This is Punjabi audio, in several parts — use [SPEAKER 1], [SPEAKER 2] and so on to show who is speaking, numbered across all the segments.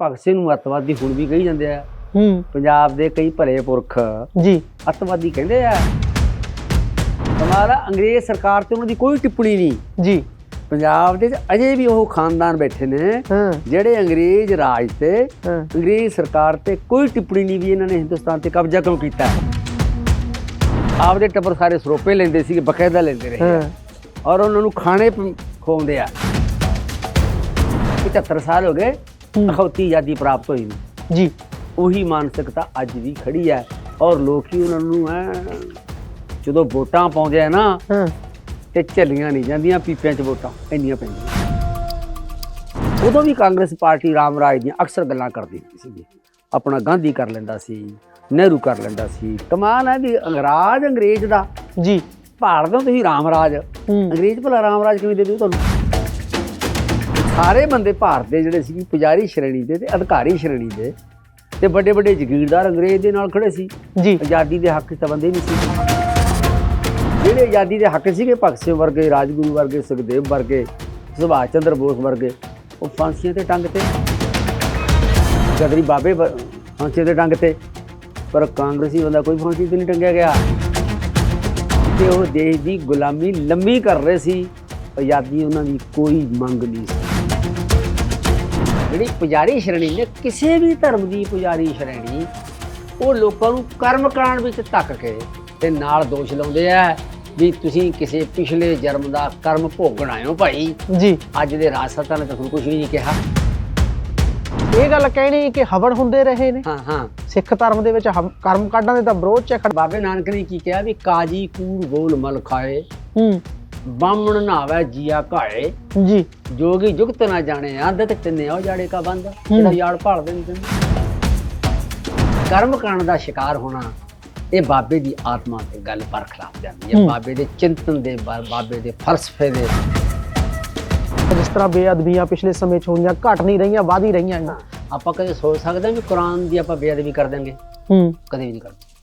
[SPEAKER 1] ਭਗਤ ਸਿੰਘ ਨੂੰ ਅੱਤਵਾਦੀ ਹੁਣ ਵੀ ਕਹੀ ਜਾਂਦੇ ਆ।
[SPEAKER 2] ਹੂੰ।
[SPEAKER 1] ਪੰਜਾਬ ਦੇ ਕਈ ਭਲੇ ਪੁਰਖ
[SPEAKER 2] ਜੀ।
[SPEAKER 1] ਅੱਤਵਾਦੀ ਕਹਿੰਦੇ ਆ। ਆ ਅੰਗਰੇਜ਼ ਸਰਕਾਰ ਤੇ ਉਹਨਾਂ ਦੀ ਕੋਈ ਟਿੱਪਣੀ ਨਹੀਂ।
[SPEAKER 2] ਜੀ।
[SPEAKER 1] ਪੰਜਾਬ ਦੇ ਅਜੇ ਵੀ ਉਹ ਖਾਨਦਾਨ ਬੈਠੇ ਨੇ। ਜਿਹੜੇ ਅੰਗਰੇਜ਼ ਰਾਜ ਤੇ ਅੰਗਰੇਜ਼ ਸਰਕਾਰ ਤੇ ਕੋਈ ਟਿੱਪਣੀ ਨਹੀਂ ਵੀ ਇਹਨਾਂ ਨੇ ਹਿੰਦੁਸਤਾਨ ਤੇ ਕਬਜ਼ਾ ਕਿਉਂ ਕੀਤਾ। ਆਪਦੇ ਟੱਬਰ ਸਾਰੇ ਸਰੋਪੇ ਲੈਂਦੇ ਸੀਗੇ ਬਕਾਇਦਾ ਲੈਂਦੇ ਰਹੇ ਔਰ ਉਹਨਾਂ ਨੂੰ ਖਾਣੇ ਖਵਾਉਂਦੇ ਆ। 75 ਸਾਲ ਹੋ ਗਏ। ਅਖੌਤੀ ਆਜ਼ਾਦੀ ਪ੍ਰਾਪਤ ਹੋਈ ਨੂੰ
[SPEAKER 2] ਜੀ।
[SPEAKER 1] ਉਹੀ ਮਾਨਸਿਕਤਾ ਅੱਜ ਵੀ ਖੜੀ ਹੈ ਔਰ ਲੋਕੀ ਉਹਨਾਂ ਨੂੰ ਐ ਜਦੋਂ ਵੋਟਾਂ ਪਾਉਂਦੇ ਆ ਨਾ
[SPEAKER 2] ਹਾਂ।
[SPEAKER 1] ਤੇ ਝੱਲੀਆਂ ਨਹੀਂ ਜਾਂਦੀਆਂ ਪੀਪਿਆਂ 'ਚ ਵੋਟਾਂ ਇੰਨੀਆਂ ਪੈਂਦੀਆਂ। ਉਦੋਂ ਵੀ ਕਾਂਗਰਸ ਪਾਰਟੀ ਰਾਮ ਰਾਜ ਦੀਆਂ ਅਕਸਰ ਗੱਲਾਂ ਕਰਦੀ ਸੀ ਆਪਣਾ ਗਾਂਧੀ ਕਰ ਲੈਂਦਾ ਸੀ ਨਹਿਰੂ ਕਰ ਲੈਂਦਾ ਸੀ। ਕਮਾਲ ਹੈ ਵੀ ਅੰਗਰਾਜ ਅੰਗਰੇਜ਼ ਦਾ।
[SPEAKER 2] ਜੀ।
[SPEAKER 1] ਭਾਲ ਦੋ ਤੁਸੀਂ ਰਾਮ ਰਾਜ।
[SPEAKER 2] ਹੂੰ।
[SPEAKER 1] ਅੰਗਰੇਜ਼ ਭਲਾ ਰਾਮ ਰਾਜ ਕਿਵੇਂ ਦੇ ਦਿਓ ਤੁਹਾਨੂੰ? ਸਾਰੇ ਬੰਦੇ ਭਾਰਤ ਦੇ ਜਿਹੜੇ ਸੀ ਪੁਜਾਰੀ ਸ਼੍ਰੇਣੀ ਦੇ ਤੇ ਅਧਿਕਾਰੀ ਸ਼੍ਰੇਣੀ ਦੇ ਤੇ ਵੱਡੇ ਵੱਡੇ ਜ਼ਗੀਰਦਾਰ ਅੰਗਰੇਜ਼ ਦੇ ਨਾਲ ਖੜੇ ਸੀ।
[SPEAKER 2] ਜੀ।
[SPEAKER 1] ਆਜ਼ਾਦੀ ਦੇ ਹੱਕ ਤਾਂ ਬੰਦੇ ਨਹੀਂ ਸੀ। ਜਿਹੜੇ ਆਜ਼ਾਦੀ ਦੇ ਹੱਕ ਸੀਗੇ ਭਗਤ ਸਿੰਘ ਵਰਗੇ ਰਾਜਗੁਰੂ ਵਰਗੇ ਸੁਖਦੇਵ ਵਰਗੇ ਸੁਭਾਸ਼ ਚੰਦਰ ਬੋਸ ਵਰਗੇ ਉਹ ਫਾਂਸੀਆਂ ਤੇ ਟੰਗ ਤੇ। ਗਦਰੀ ਬਾਬੇ ਫਾਂਸੀਆਂ ਤੇ ਟੰਗ ਤੇ ਪਰ ਕਾਂਗਰਸੀ ਬੰਦਾ ਕੋਈ ਫਾਂਸੀ ਤੇ ਨਹੀਂ ਟੰਗਿਆ ਗਿਆ। ਤੇ ਉਹ ਦੇਸ਼ ਦੀ ਗੁਲਾਮੀ ਲੰਮੀ ਕਰ ਰਹੇ ਸੀ। ਆਜ਼ਾਦੀ ਉਹਨਾਂ ਦੀ ਕੋਈ ਮੰਗ ਨਹੀਂ ਸੀ। ਜਿਹੜੀ ਪੁਜਾਰੀ ਸ਼੍ਰੇਣੀ ਨੇ ਕਿਸੇ ਵੀ ਧਰਮ ਦੀ ਪੁਜਾਰੀ ਸ਼੍ਰੇਣੀ ਉਹ ਲੋਕਾਂ ਨੂੰ ਕਰਮ ਕਾਂਡ ਵਿੱਚ ਧੱਕ ਕੇ ਤੇ ਨਾਲ ਦੋਸ਼ ਲਾਉਂਦੇ ਆ ਵੀ ਤੁਸੀਂ ਕਿਸੇ ਪਿਛਲੇ ਜਨਮ ਦਾ ਕਰਮ ਭੋਗਣ ਆਏ ਹੋ ਭਾਈ।
[SPEAKER 2] ਜੀ।
[SPEAKER 1] ਅੱਜ ਦੇ ਰਾਜ ਸੱਤਾ ਨੇ ਤੁਹਾਨੂੰ ਕੁਝ ਵੀ ਨਹੀਂ ਕਿਹਾ।
[SPEAKER 2] ਇਹ ਗੱਲ ਕਹਿਣੀ ਕਿ ਹਵਨ ਹੁੰਦੇ ਰਹੇ ਨੇ।
[SPEAKER 1] ਹਾਂ ਹਾਂ।
[SPEAKER 2] ਸਿੱਖ ਧਰਮ ਦੇ ਵਿੱਚ ਹਵ- ਕਰਮ ਕਾਂਡਾਂ ਦੇ ਤਾਂ ਵਿਰੋਧ ਚ
[SPEAKER 1] ਬਾਬੇ ਨਾਨਕ ਨੇ ਕੀ ਕਿਹਾ ਵੀ ਕਾਜੀ ਕੂੜ ਗੋਲ ਮਲ ਖਾਏ।
[SPEAKER 2] ਹੂੰ।
[SPEAKER 1] ਬਾਹਮਣ ਨਾਵੇ ਜੀਆ ਘਾਏ
[SPEAKER 2] ਜੀ।
[SPEAKER 1] ਜੋਗੀ ਜੁਗਤ ਨਾ ਜਾਣੇ ਆਦਤ ਤਿੰਨੇ ਉਹ ਜਾੜੇ ਕਾ ਬੰਦ? ਜਿਹੜਾ ਭਾਲਦੇ ਨਹੀਂ ਦਿੰਦੇ ਕਰਮ ਕਰਨ ਦਾ ਸ਼ਿਕਾਰ ਹੋਣਾ ਇਹ ਬਾਬੇ ਦੀ ਆਤਮਾ ਤੇ ਗੱਲ ਪਰ ਖਿਲਾਫ ਜਾਂਦੀ ਹੈ। ਬਾਬੇ ਦੇ ਚਿੰਤਨ ਦੇ ਬਾਬੇ ਦੇ ਫਲਸਫੇ ਦੇ।
[SPEAKER 2] ਜਿਸ ਤਰ੍ਹਾਂ ਬੇਅਦਬੀਆਂ ਪਿਛਲੇ ਸਮੇਂ ਚ ਹੋਈਆਂ ਘਟ ਨਹੀਂ ਰਹੀਆਂ ਵਧ ਹੀ ਰਹੀਆਂ।
[SPEAKER 1] ਆਪਾਂ ਕਦੇ ਸੋਚ ਸਕਦੇ ਹਾਂ ਵੀ ਕੁਰਾਨ ਦੀ ਆਪਾਂ ਬੇਅਦਬੀ ਕਰ ਦਾਂਗੇ
[SPEAKER 2] ਹੂੰ।
[SPEAKER 1] ਕਦੇ ਵੀ ਨਹੀਂ ਕਰਦੇ।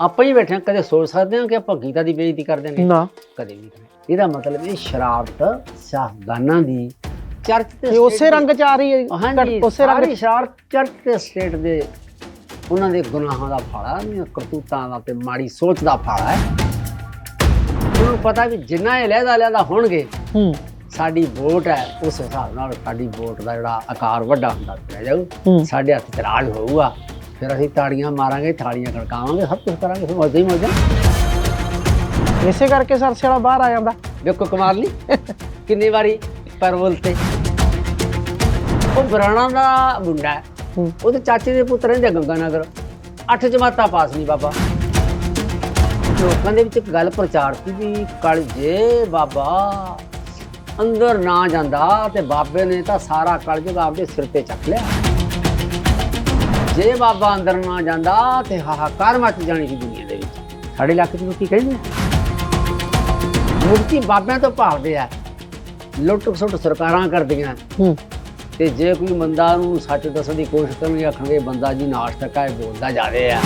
[SPEAKER 1] ਆਪਾਂ ਹੀ ਬੈਠੇ ਹਾਂ ਕਦੇ ਸੋਚ ਸਕਦੇ ਹਾਂ ਕਿ ਆਪਾਂ ਗੀਤਾ ਦੀ ਬੇਇੱਜ਼ਤੀ ਕਰ ਦਾਂਗੇ
[SPEAKER 2] ਨਾ।
[SPEAKER 1] ਕਦੇ ਵੀ ਨਹੀਂ ਇਹਦਾ ਮਤਲਬ ਇਹ ਸ਼ਰਾਰਤ ਸ਼ਾਹਦਾਨਾਂ ਦੀ ਚਰਚ ਤੇ
[SPEAKER 2] ਇਹ ਉਸੇ ਰੰਗ ਚ ਆ ਰਹੀ ਹੈ
[SPEAKER 1] ਹਾਂਜੀ
[SPEAKER 2] ਘਟ- ਉਸੇ ਰੰਗ
[SPEAKER 1] ਸਾਰੀ ਸ਼ਰਾਰਤ ਚਰਚ ਤੇ ਸਟੇਟ ਦੇ ਉਹਨਾਂ ਦੇ ਗੁਨਾਹਾਂ ਦਾ ਫਾੜਾ ਨਹੀਂ ਕਰਤੂਤਾਂ ਦਾ ਤੇ ਮਾੜੀ ਸੋਚ ਦਾ ਫਾੜਾ ਹੈ। ਉਹਨੂੰ ਪਤਾ ਵੀ ਜਿੰਨਾ ਇਹ ਲਹਿਦਾ ਲਹਿਦਾ ਹੋਣਗੇ
[SPEAKER 2] ਹੂੰ।
[SPEAKER 1] ਸਾਡੀ ਵੋਟ ਹੈ ਉਸ ਹਿਸਾਬ ਨਾਲ ਸਾਡੀ ਵੋਟ ਦਾ ਜਿਹੜਾ ਆਕਾਰ ਵੱਡਾ ਹੁੰਦਾ ਚਲਾ ਜਾਊ।
[SPEAKER 2] ਹੂੰ।
[SPEAKER 1] ਸਾਡੇ ਹੱਥ 'ਚ ਰਾਜ ਹੋਊਗਾ। ਫਿਰ ਅਸੀਂ ਤਾੜੀਆਂ ਮਾਰਾਂਗੇ ਥਾਲੀਆਂ ਖੜਕਾਵਾਂਗੇ ਸਭ ਕੁਝ ਕਰਾਂਗੇ ਫਿਰ ਮੌਜਾਂ ਹੀ ਮੌਜਾਂ।
[SPEAKER 2] ਇਸੇ ਕਰਕੇ ਸਰਸੇ ਵਾਲਾ ਬਾਹਰ ਆ ਜਾਂਦਾ।
[SPEAKER 1] ਵੇਖੋ ਕਮਾਲ ਨਹੀਂ ਕਿੰਨੀ ਵਾਰੀ ਪਰਵਲ ਤੇ। ਉਹ ਬਰਾਣਾ ਦਾ ਮੁੰਡਾ ਹੈ।
[SPEAKER 2] ਹੂੰ।
[SPEAKER 1] ਉਹਦੇ ਚਾਚੇ ਦੇ ਪੁੱਤਰ ਰਹਿੰਦੇ ਗੰਗਾ ਨਗਰ ਅੱਠ ਜਮਾਤਾਂ ਪਾਸ ਨਹੀਂ ਬਾਬਾ। ਲੋਕਾਂ ਦੇ ਵਿੱਚ ਇੱਕ ਗੱਲ ਪ੍ਰਚਾਰਤੀ ਵੀ ਕਲ ਜੇ ਬਾਬਾ ਅੰਦਰ ਨਾ ਜਾਂਦਾ ਤੇ ਬਾਬੇ ਨੇ ਤਾਂ ਸਾਰਾ ਕਲਯੁਗ ਆਪਦੇ ਸਿਰ ਤੇ ਚੱਕ ਲਿਆ। ਜੇ ਬਾਬਾ ਅੰਦਰ ਨਾ ਜਾਂਦਾ ਤੇ ਹਾਹਾਕਾਰ ਮਚ ਜਾਣੀ ਸੀ ਦੁਨੀਆ ਦੇ ਵਿੱਚ। ਸਾਡੇ ਇਲਾਕੇ 'ਚ ਲੋਕੀ ਕਹਿੰਦੇ ਆ ਮੁਕਤੀ ਬਾਬਿਆਂ ਤੋਂ ਭਾਲਦੇ ਆ। ਲੁੱਟ ਖਸੁੱਟ ਸਰਕਾਰਾਂ ਕਰਦੀਆਂ।
[SPEAKER 2] ਹੂੰ।
[SPEAKER 1] ਤੇ ਜੇ ਕੋਈ ਬੰਦਾ ਨੂੰ ਸੱਚ ਦੱਸਣ ਦੀ ਕੋਸ਼ਿਸ਼ ਕਰਨਗੇ ਆਖਣਗੇ ਬੰਦਾ ਜੀ ਨਾਸਤਕ ਹੈ ਬੋਲਦਾ ਜਾਦੇ ਆ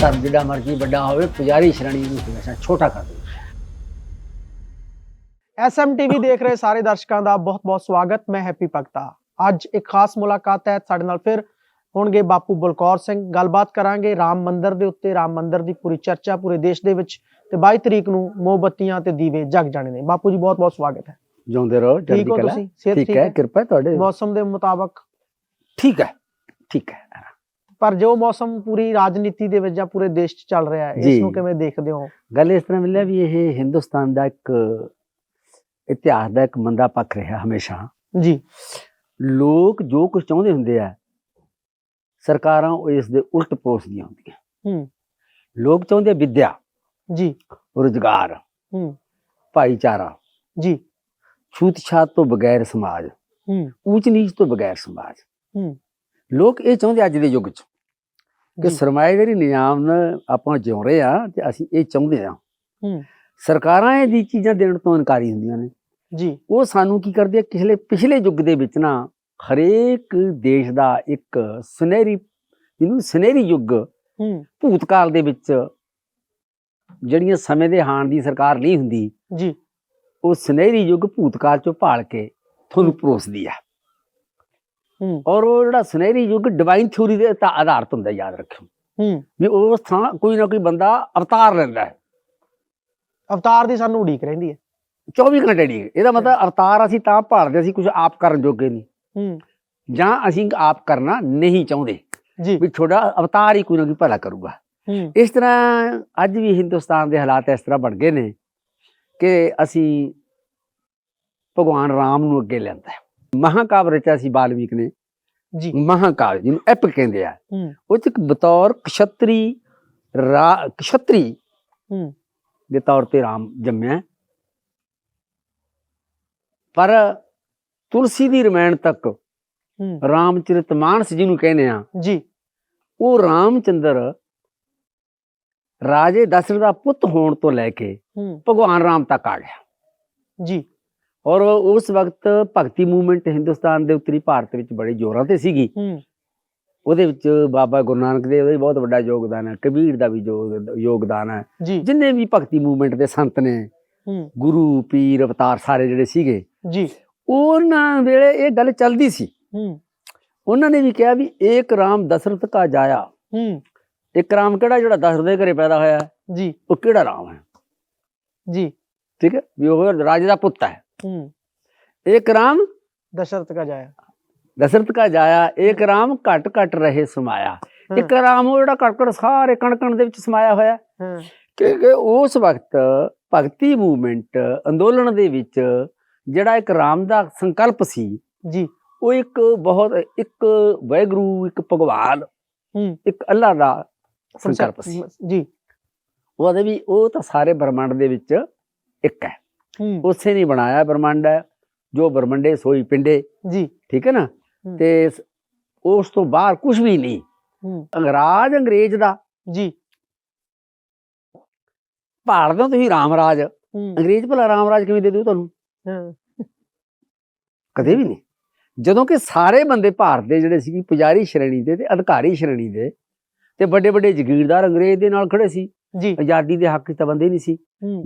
[SPEAKER 1] ਧਰਮ ਜਿਹੜਾ ਮਰਜ਼ੀ ਵੱਡਾ ਹੋਵੇ ਪੁਜਾਰੀ ਸ਼੍ਰੇਣੀ ਨੂੰ ਹਮੇਸ਼ਾ ਛੋਟਾ ਕਰ ਦਿੰਦਾ
[SPEAKER 2] ਐਸਐਮਟੀਵੀ ਦੇਖ ਰਹੇ ਸਾਰੇ ਦਰਸ਼ਕਾਂ ਦਾ ਬਹੁਤ-ਬਹੁਤ ਸਵਾਗਤ। ਮੈਂ ਹੈਪੀ ਭਗਤਾ। ਅੱਜ ਇੱਕ ਖਾਸ ਮੁਲਾਕਾਤ ਹੈ ਸਾਡੇ ਨਾਲ ਫਿਰ ਹੋਣਗੇ ਬਾਪੂ ਬਲਕੌਰ ਸਿੰਘ। ਗੱਲਬਾਤ ਕਰਾਂਗੇ ਰਾਮ ਮੰਦਿਰ ਦੇ ਉੱਤੇ ਰਾਮ ਮੰਦਿਰ ਦੀ ਪੂਰੀ ਚਰਚਾ ਪੂਰੇ ਦੇਸ਼ ਦੇ ਵਿੱਚ ਤੇ 22 ਤਰੀਕ ਨੂੰ ਮੋਮਬੱਤੀਆਂ ਤੇ ਦੀਵੇ ਜਗ ਜਾਣੇ ਨੇ। ਬਾਪੂ ਜੀ ਬਹੁਤ-ਬਹੁਤ ਸਵਾਗਤ ਹੈ।
[SPEAKER 1] ਜਿਉਂਦੇ ਰਹੋ
[SPEAKER 2] ਠੀਕ
[SPEAKER 1] ਜਲਦੀ
[SPEAKER 2] ਹੋ
[SPEAKER 1] ਕਲਾ। ਠੀਕ ਹੈ ਕਿਰਪਾ ਤੁਹਾਡੇ?
[SPEAKER 2] ਮੌਸਮ ਦੇ ਮੁਤਾਬਕ?
[SPEAKER 1] ਠੀਕ ਹੈ ਠੀਕ ਹੈ
[SPEAKER 2] ਪਰ ਜੋ ਮੌਸਮ ਪੂਰੀ ਰਾਜਨੀਤੀ ਦੇ ਵਿੱਚ ਜਾਂ ਪੂਰੇ ਦੇਸ਼ 'ਚ ਚੱਲ ਰਿਹਾ ਹੈ ਇਸ। ਨੂੰ ਕਿਵੇਂ ਦੇਖਦੇ ਹੋ?
[SPEAKER 1] ਗੱਲ ਇਸ ਤਰ੍ਹਾਂ ਮਿਲਿਆ ਵੀ ਇਹ ਹਿੰਦੁਸਤਾਨ ਦਾ ਇੱਕ ਇਤਿਹਾਸ ਦਾ ਇੱਕ ਮੰਦਾ ਪੱਖ ਰਿਹਾ ਹਮੇਸ਼ਾ।
[SPEAKER 2] ਜੀ।
[SPEAKER 1] ਲੋਕ ਜੋ ਕੁਝ ਚਾਹੁੰਦੇ ਹੁੰਦੇ ਆ ਸਰਕਾਰਾਂ ਉਹ ਇਸ ਦੇ ਉਲਟ ਪਰੋਸਦੀਆਂ ਹੁੰਦੀਆਂ।
[SPEAKER 2] ਹੂੰ।
[SPEAKER 1] ਲੋਕ ਚਾਹੁੰਦੇ ਵਿਦਿਆ
[SPEAKER 2] ਜੀ।
[SPEAKER 1] ਰੁਜ਼ਗਾਰ
[SPEAKER 2] ਹੂੰ।
[SPEAKER 1] ਭਾਈਚਾਰਾ
[SPEAKER 2] ਜੀ।
[SPEAKER 1] ਛੂਤ-ਛਾਤ ਤੋਂ ਬਗੈਰ ਸਮਾਜ
[SPEAKER 2] ਹੂੰ।
[SPEAKER 1] ਊਚ ਨੀਚ ਤੋਂ ਬਗੈਰ ਸਮਾਜ।
[SPEAKER 2] ਹੂੰ।
[SPEAKER 1] ਲੋਕ ਇਹ ਚਾਹੁੰਦੇ ਅੱਜ ਦੇ ਯੁੱਗ 'ਚ ਕਿ। ਸਰਮਾਏਦਾਰੀ ਨਿਜ਼ਾਮ ਨਾਲ ਆਪਾਂ ਜਿਉ ਰਹੇ ਆ ਤੇ ਅਸੀਂ ਇਹ ਚਾਹੁੰਦੇ ਆ।
[SPEAKER 2] ਹੂੰ।
[SPEAKER 1] ਸਰਕਾਰਾਂ ਇਹ ਦੀ ਚੀਜ਼ਾਂ ਦੇਣ ਤੋਂ ਇਨਕਾਰੀ ਹੁੰਦੀਆਂ ਨੇ।
[SPEAKER 2] ਜੀ।
[SPEAKER 1] ਉਹ ਸਾਨੂੰ ਕੀ ਕਰਦੇ ਆ ਪਿਛਲੇ ਪਿਛਲੇ ਯੁੱਗ ਦੇ ਵਿੱਚ ਨਾ ਹਰੇਕ ਦੇਸ਼ ਦਾ ਇੱਕ ਸੁਨਹਿਰੀ ਜਿਹਨੂੰ ਸੁਨਹਿਰੀ ਯੁੱਗ
[SPEAKER 2] ਹੂੰ।
[SPEAKER 1] ਭੂਤਕਾਲ ਦੇ ਵਿੱਚ ਜਿਹੜੀਆਂ ਸਮੇਂ ਦੇ ਹਾਣ ਦੀ ਸਰਕਾਰ ਨਹੀਂ ਹੁੰਦੀ
[SPEAKER 2] ਜੀ।
[SPEAKER 1] ਉਹ ਸੁਨਹਿਰੀ ਯੁੱਗ ਭੂਤਕਾਲ ਚੋਂ ਭਾਲ ਕੇ ਤੁਹਾਨੂੰ ਪਰੋਸਦੀ ਆ।
[SPEAKER 2] ਹੂੰ।
[SPEAKER 1] ਔਰ ਉਹ ਜਿਹੜਾ ਸੁਨਹਿਰੀ ਯੁੱਗ ਡਿਵਾਈਨ ਥਿਊਰੀ ਦੇ ਤਾਂ ਆਧਾਰਿਤ ਹੁੰਦਾ ਯਾਦ ਰੱਖਿਓ।
[SPEAKER 2] ਹੂੰ।
[SPEAKER 1] ਵੀ ਉਸ ਥਾਂ ਕੋਈ ਨਾ ਕੋਈ ਬੰਦਾ ਅਵਤਾਰ ਲੈਂਦਾ ਹੈ।
[SPEAKER 2] ਅਵਤਾਰ ਦੀ ਸਾਨੂੰ ਉਡੀਕ ਰਹਿੰਦੀ ਹੈ।
[SPEAKER 1] 24 ਘੰਟੇ ਨਹੀਂ ਇਹਦਾ ਮਤਲਬ ਅਵਤਾਰ ਅਸੀਂ ਤਾਂ ਭਾਲਦੇ ਅਸੀਂ ਕੁਝ ਆਪ ਕਰਨ ਜੋਗੇ ਨਹੀਂ।
[SPEAKER 2] ਹੂੰ।
[SPEAKER 1] ਜਾਂ ਅਸੀਂ ਆਪ ਕਰਨਾ ਨਹੀਂ ਚਾਹੁੰਦੇ।
[SPEAKER 2] ਜੀ।
[SPEAKER 1] ਵੀ ਤੁਹਾਡਾ ਅਵਤਾਰ ਹੀ ਕੋਈ ਨਾ ਕੋਈ ਭਲਾ ਕਰੂਗਾ। ਇਸ ਤਰ੍ਹਾਂ ਅੱਜ ਵੀ ਹਿੰਦੁਸਤਾਨ ਦੇ ਹਾਲਾਤ ਇਸ ਤਰ੍ਹਾਂ ਬਣ ਗਏ ਨੇ ਕਿ ਅਸੀਂ ਭਗਵਾਨ ਰਾਮ ਨੂੰ ਅੱਗੇ ਲੈਂਦਾ ਹੈ। ਮਹਾਕਾਵ ਰਚਿਆ ਸੀ ਬਾਲਮੀਕ ਨੇ।
[SPEAKER 2] ਜੀ।
[SPEAKER 1] ਮਹਾਕਾਵ ਜਿਹਨੂੰ ਐਪਿਕ ਕਹਿੰਦੇ ਆ। ਉਹ ਚ ਇੱਕ ਬਤੌਰ ਕਸ਼ਤਰੀ ਰਾ ਕਸ਼ਤਰੀ
[SPEAKER 2] ਹੂੰ।
[SPEAKER 1] ਦੇ ਤੌਰ ਤੇ ਰਾਮ ਜੰਮਿਆ ਪਰ ਤੁਲਸੀ ਦੀ ਰਮਾਇਣ ਤੱਕ ਰਾਮਚਰਿਤ ਮਾਨਸ ਜਿਹਨੂੰ ਕਹਿੰਦੇ ਆ
[SPEAKER 2] ਜੀ।
[SPEAKER 1] ਉਹ ਰਾਮਚੰਦਰ ਰਾਜੇ ਦਸ਼ਰਥ ਦਾ ਪੁੱਤ ਹੋਣ ਤੋਂ ਲੈ ਕੇ ਭਗਵਾਨ ਰਾਮ ਤੱਕ ਆ ਗਿਆ।
[SPEAKER 2] ਜੀ।
[SPEAKER 1] ਔਰ ਉਸ ਵਕਤ ਭਗਤੀ ਮੂਵਮੈਂਟ ਹਿੰਦੁਸਤਾਨ ਦੇ ਉੱਤਰੀ ਭਾਰਤ ਵਿੱਚ ਬੜੇ ਜ਼ੋਰਾਂ ਤੇ ਸੀਗੀ।
[SPEAKER 2] ਹੂੰ।
[SPEAKER 1] ਉਹਦੇ ਵਿੱਚ ਬਾਬਾ ਗੁਰੂ ਨਾਨਕ ਦੇਵ ਦਾ ਵੀ ਬਹੁਤ ਵੱਡਾ ਯੋਗਦਾਨ ਹੈ ਕਬੀਰ ਦਾ ਵੀ ਯੋਗ- ਯੋਗਦਾਨ ਹੈ। ਜਿੰਨੇ ਵੀ ਭਗਤੀ ਮੂਵਮੈਂਟ ਦੇ ਸੰਤ ਨੇ ਗੁਰੂ ਪੀਰ ਅਵਤਾਰ ਸਾਰੇ ਜਿਹੜੇ ਸੀਗੇ
[SPEAKER 2] ਜੀ।
[SPEAKER 1] ਉਹਨਾਂ ਵੇਲੇ ਇਹ ਗੱਲ ਚੱਲਦੀ ਸੀ।
[SPEAKER 2] ਹੂੰ।
[SPEAKER 1] ਉਹਨਾਂ ਨੇ ਵੀ ਕਿਹਾ ਵੀ ਏਕ ਰਾਮ ਦਸ਼ਰਥ ਕਾ ਜਾਇਆ।
[SPEAKER 2] ਹੂੰ।
[SPEAKER 1] ਇੱਕ ਰਾਮ ਕਿਹੜਾ ਜਿਹੜਾ ਦਸ਼ਰਥ ਦੇ ਘਰੇ ਪੈਦਾ ਹੋਇਆ?
[SPEAKER 2] ਜੀ।
[SPEAKER 1] ਉਹ ਕਿਹੜਾ ਰਾਮ ਹੈ?
[SPEAKER 2] ਜੀ।
[SPEAKER 1] ਠੀਕ ਹੈ? ਵੀ ਉਹ ਰਾਜੇ ਦਾ ਪੁੱਤ ਹੈ।
[SPEAKER 2] ਹੂੰ।
[SPEAKER 1] ਏਕ ਰਾਮ
[SPEAKER 2] ਦਸ਼ਰਥ ਕਾ ਜਾਇਆ।
[SPEAKER 1] ਦਸ਼ਰਥ ਕਾ ਜਾਇਆ ਏਕ ਰਾਮ ਘਟ ਘਟ ਰਹੇ ਸਮਾਇਆ। ਇੱਕ ਰਾਮ ਉਹ ਜਿਹੜਾ ਘਟ ਘਟ ਸਾਰੇ ਕਣ ਕਣ ਦੇ ਵਿੱਚ ਸਮਾਇਆ ਹੋਇਆ। ਹੈ। ਕਿਉਂਕਿ ਉਸ ਵਕਤ ਭਗਤੀ ਮੂਵਮੈਂਟ ਅੰਦੋਲਨ ਦੇ ਵਿੱਚ ਜਿਹੜਾ ਇੱਕ ਰਾਮ ਦਾ ਸੰਕਲਪ ਸੀ
[SPEAKER 2] ਜੀ।
[SPEAKER 1] ਉਹ ਇੱਕ ਬਹੁਤ ਇੱਕ ਵੈਗਰੂ ਇੱਕ ਭਗਵਾਨ ਇੱਕ ਅੱਲਾ ਦਾ ਸੰਕਲਪ ਸੀ।
[SPEAKER 2] ਜੀ।
[SPEAKER 1] ਉਹਦੇ ਵੀ ਉਹ ਤਾਂ ਸਾਰੇ ਬ੍ਰਹਮੰਡ ਦੇ ਵਿੱਚ ਇੱਕ ਹੈ। ਉਸੇ ਨੇ ਬਣਾਇਆ ਬ੍ਰਹਮੰਡ ਹੈ ਜੋ ਬ੍ਰਹਮੰਡੇ ਸੋਈ ਪਿੰਡੇ।
[SPEAKER 2] ਜੀ।
[SPEAKER 1] ਠੀਕ ਹੈ ਨਾ। ਤੇ ਉਸ ਤੋਂ ਬਾਹਰ ਕੁਝ ਵੀ ਨਹੀਂ। ਅੰਗਰਾਜ ਅੰਗਰੇਜ਼ ਦਾ।
[SPEAKER 2] ਜੀ।
[SPEAKER 1] ਭਾਲਦੇ ਹੋ ਤੁਸੀਂ ਰਾਮ ਰਾਜ
[SPEAKER 2] ਹੂੰ।
[SPEAKER 1] ਅੰਗਰੇਜ਼ ਭਲਾ ਰਾਮ ਰਾਜ ਕਿਵੇਂ ਦੇ ਦੂ ਤੁਹਾਨੂੰ?
[SPEAKER 2] ਹਾਂ।
[SPEAKER 1] ਕਦੇ ਵੀ ਨਹੀਂ। ਜਦੋਂ ਕਿ ਸਾਰੇ ਬੰਦੇ ਭਾਰਤ ਦੇ ਜਿਹੜੇ ਸੀ ਪੁਜਾਰੀ ਸ਼੍ਰੇਣੀ ਦੇ ਤੇ ਅਧਿਕਾਰੀ ਸ਼੍ਰੇਣੀ ਦੇ ਤੇ ਵੱਡੇ ਵੱਡੇ ਜ਼ਗੀਰਦਾਰ ਅੰਗਰੇਜ਼ ਦੇ ਨਾਲ ਖੜੇ ਸੀ।
[SPEAKER 2] ਜੀ।
[SPEAKER 1] ਆਜ਼ਾਦੀ ਦੇ ਹੱਕ 'ਚ ਤਾਂ ਬੰਦੇ ਨਹੀਂ ਸੀ।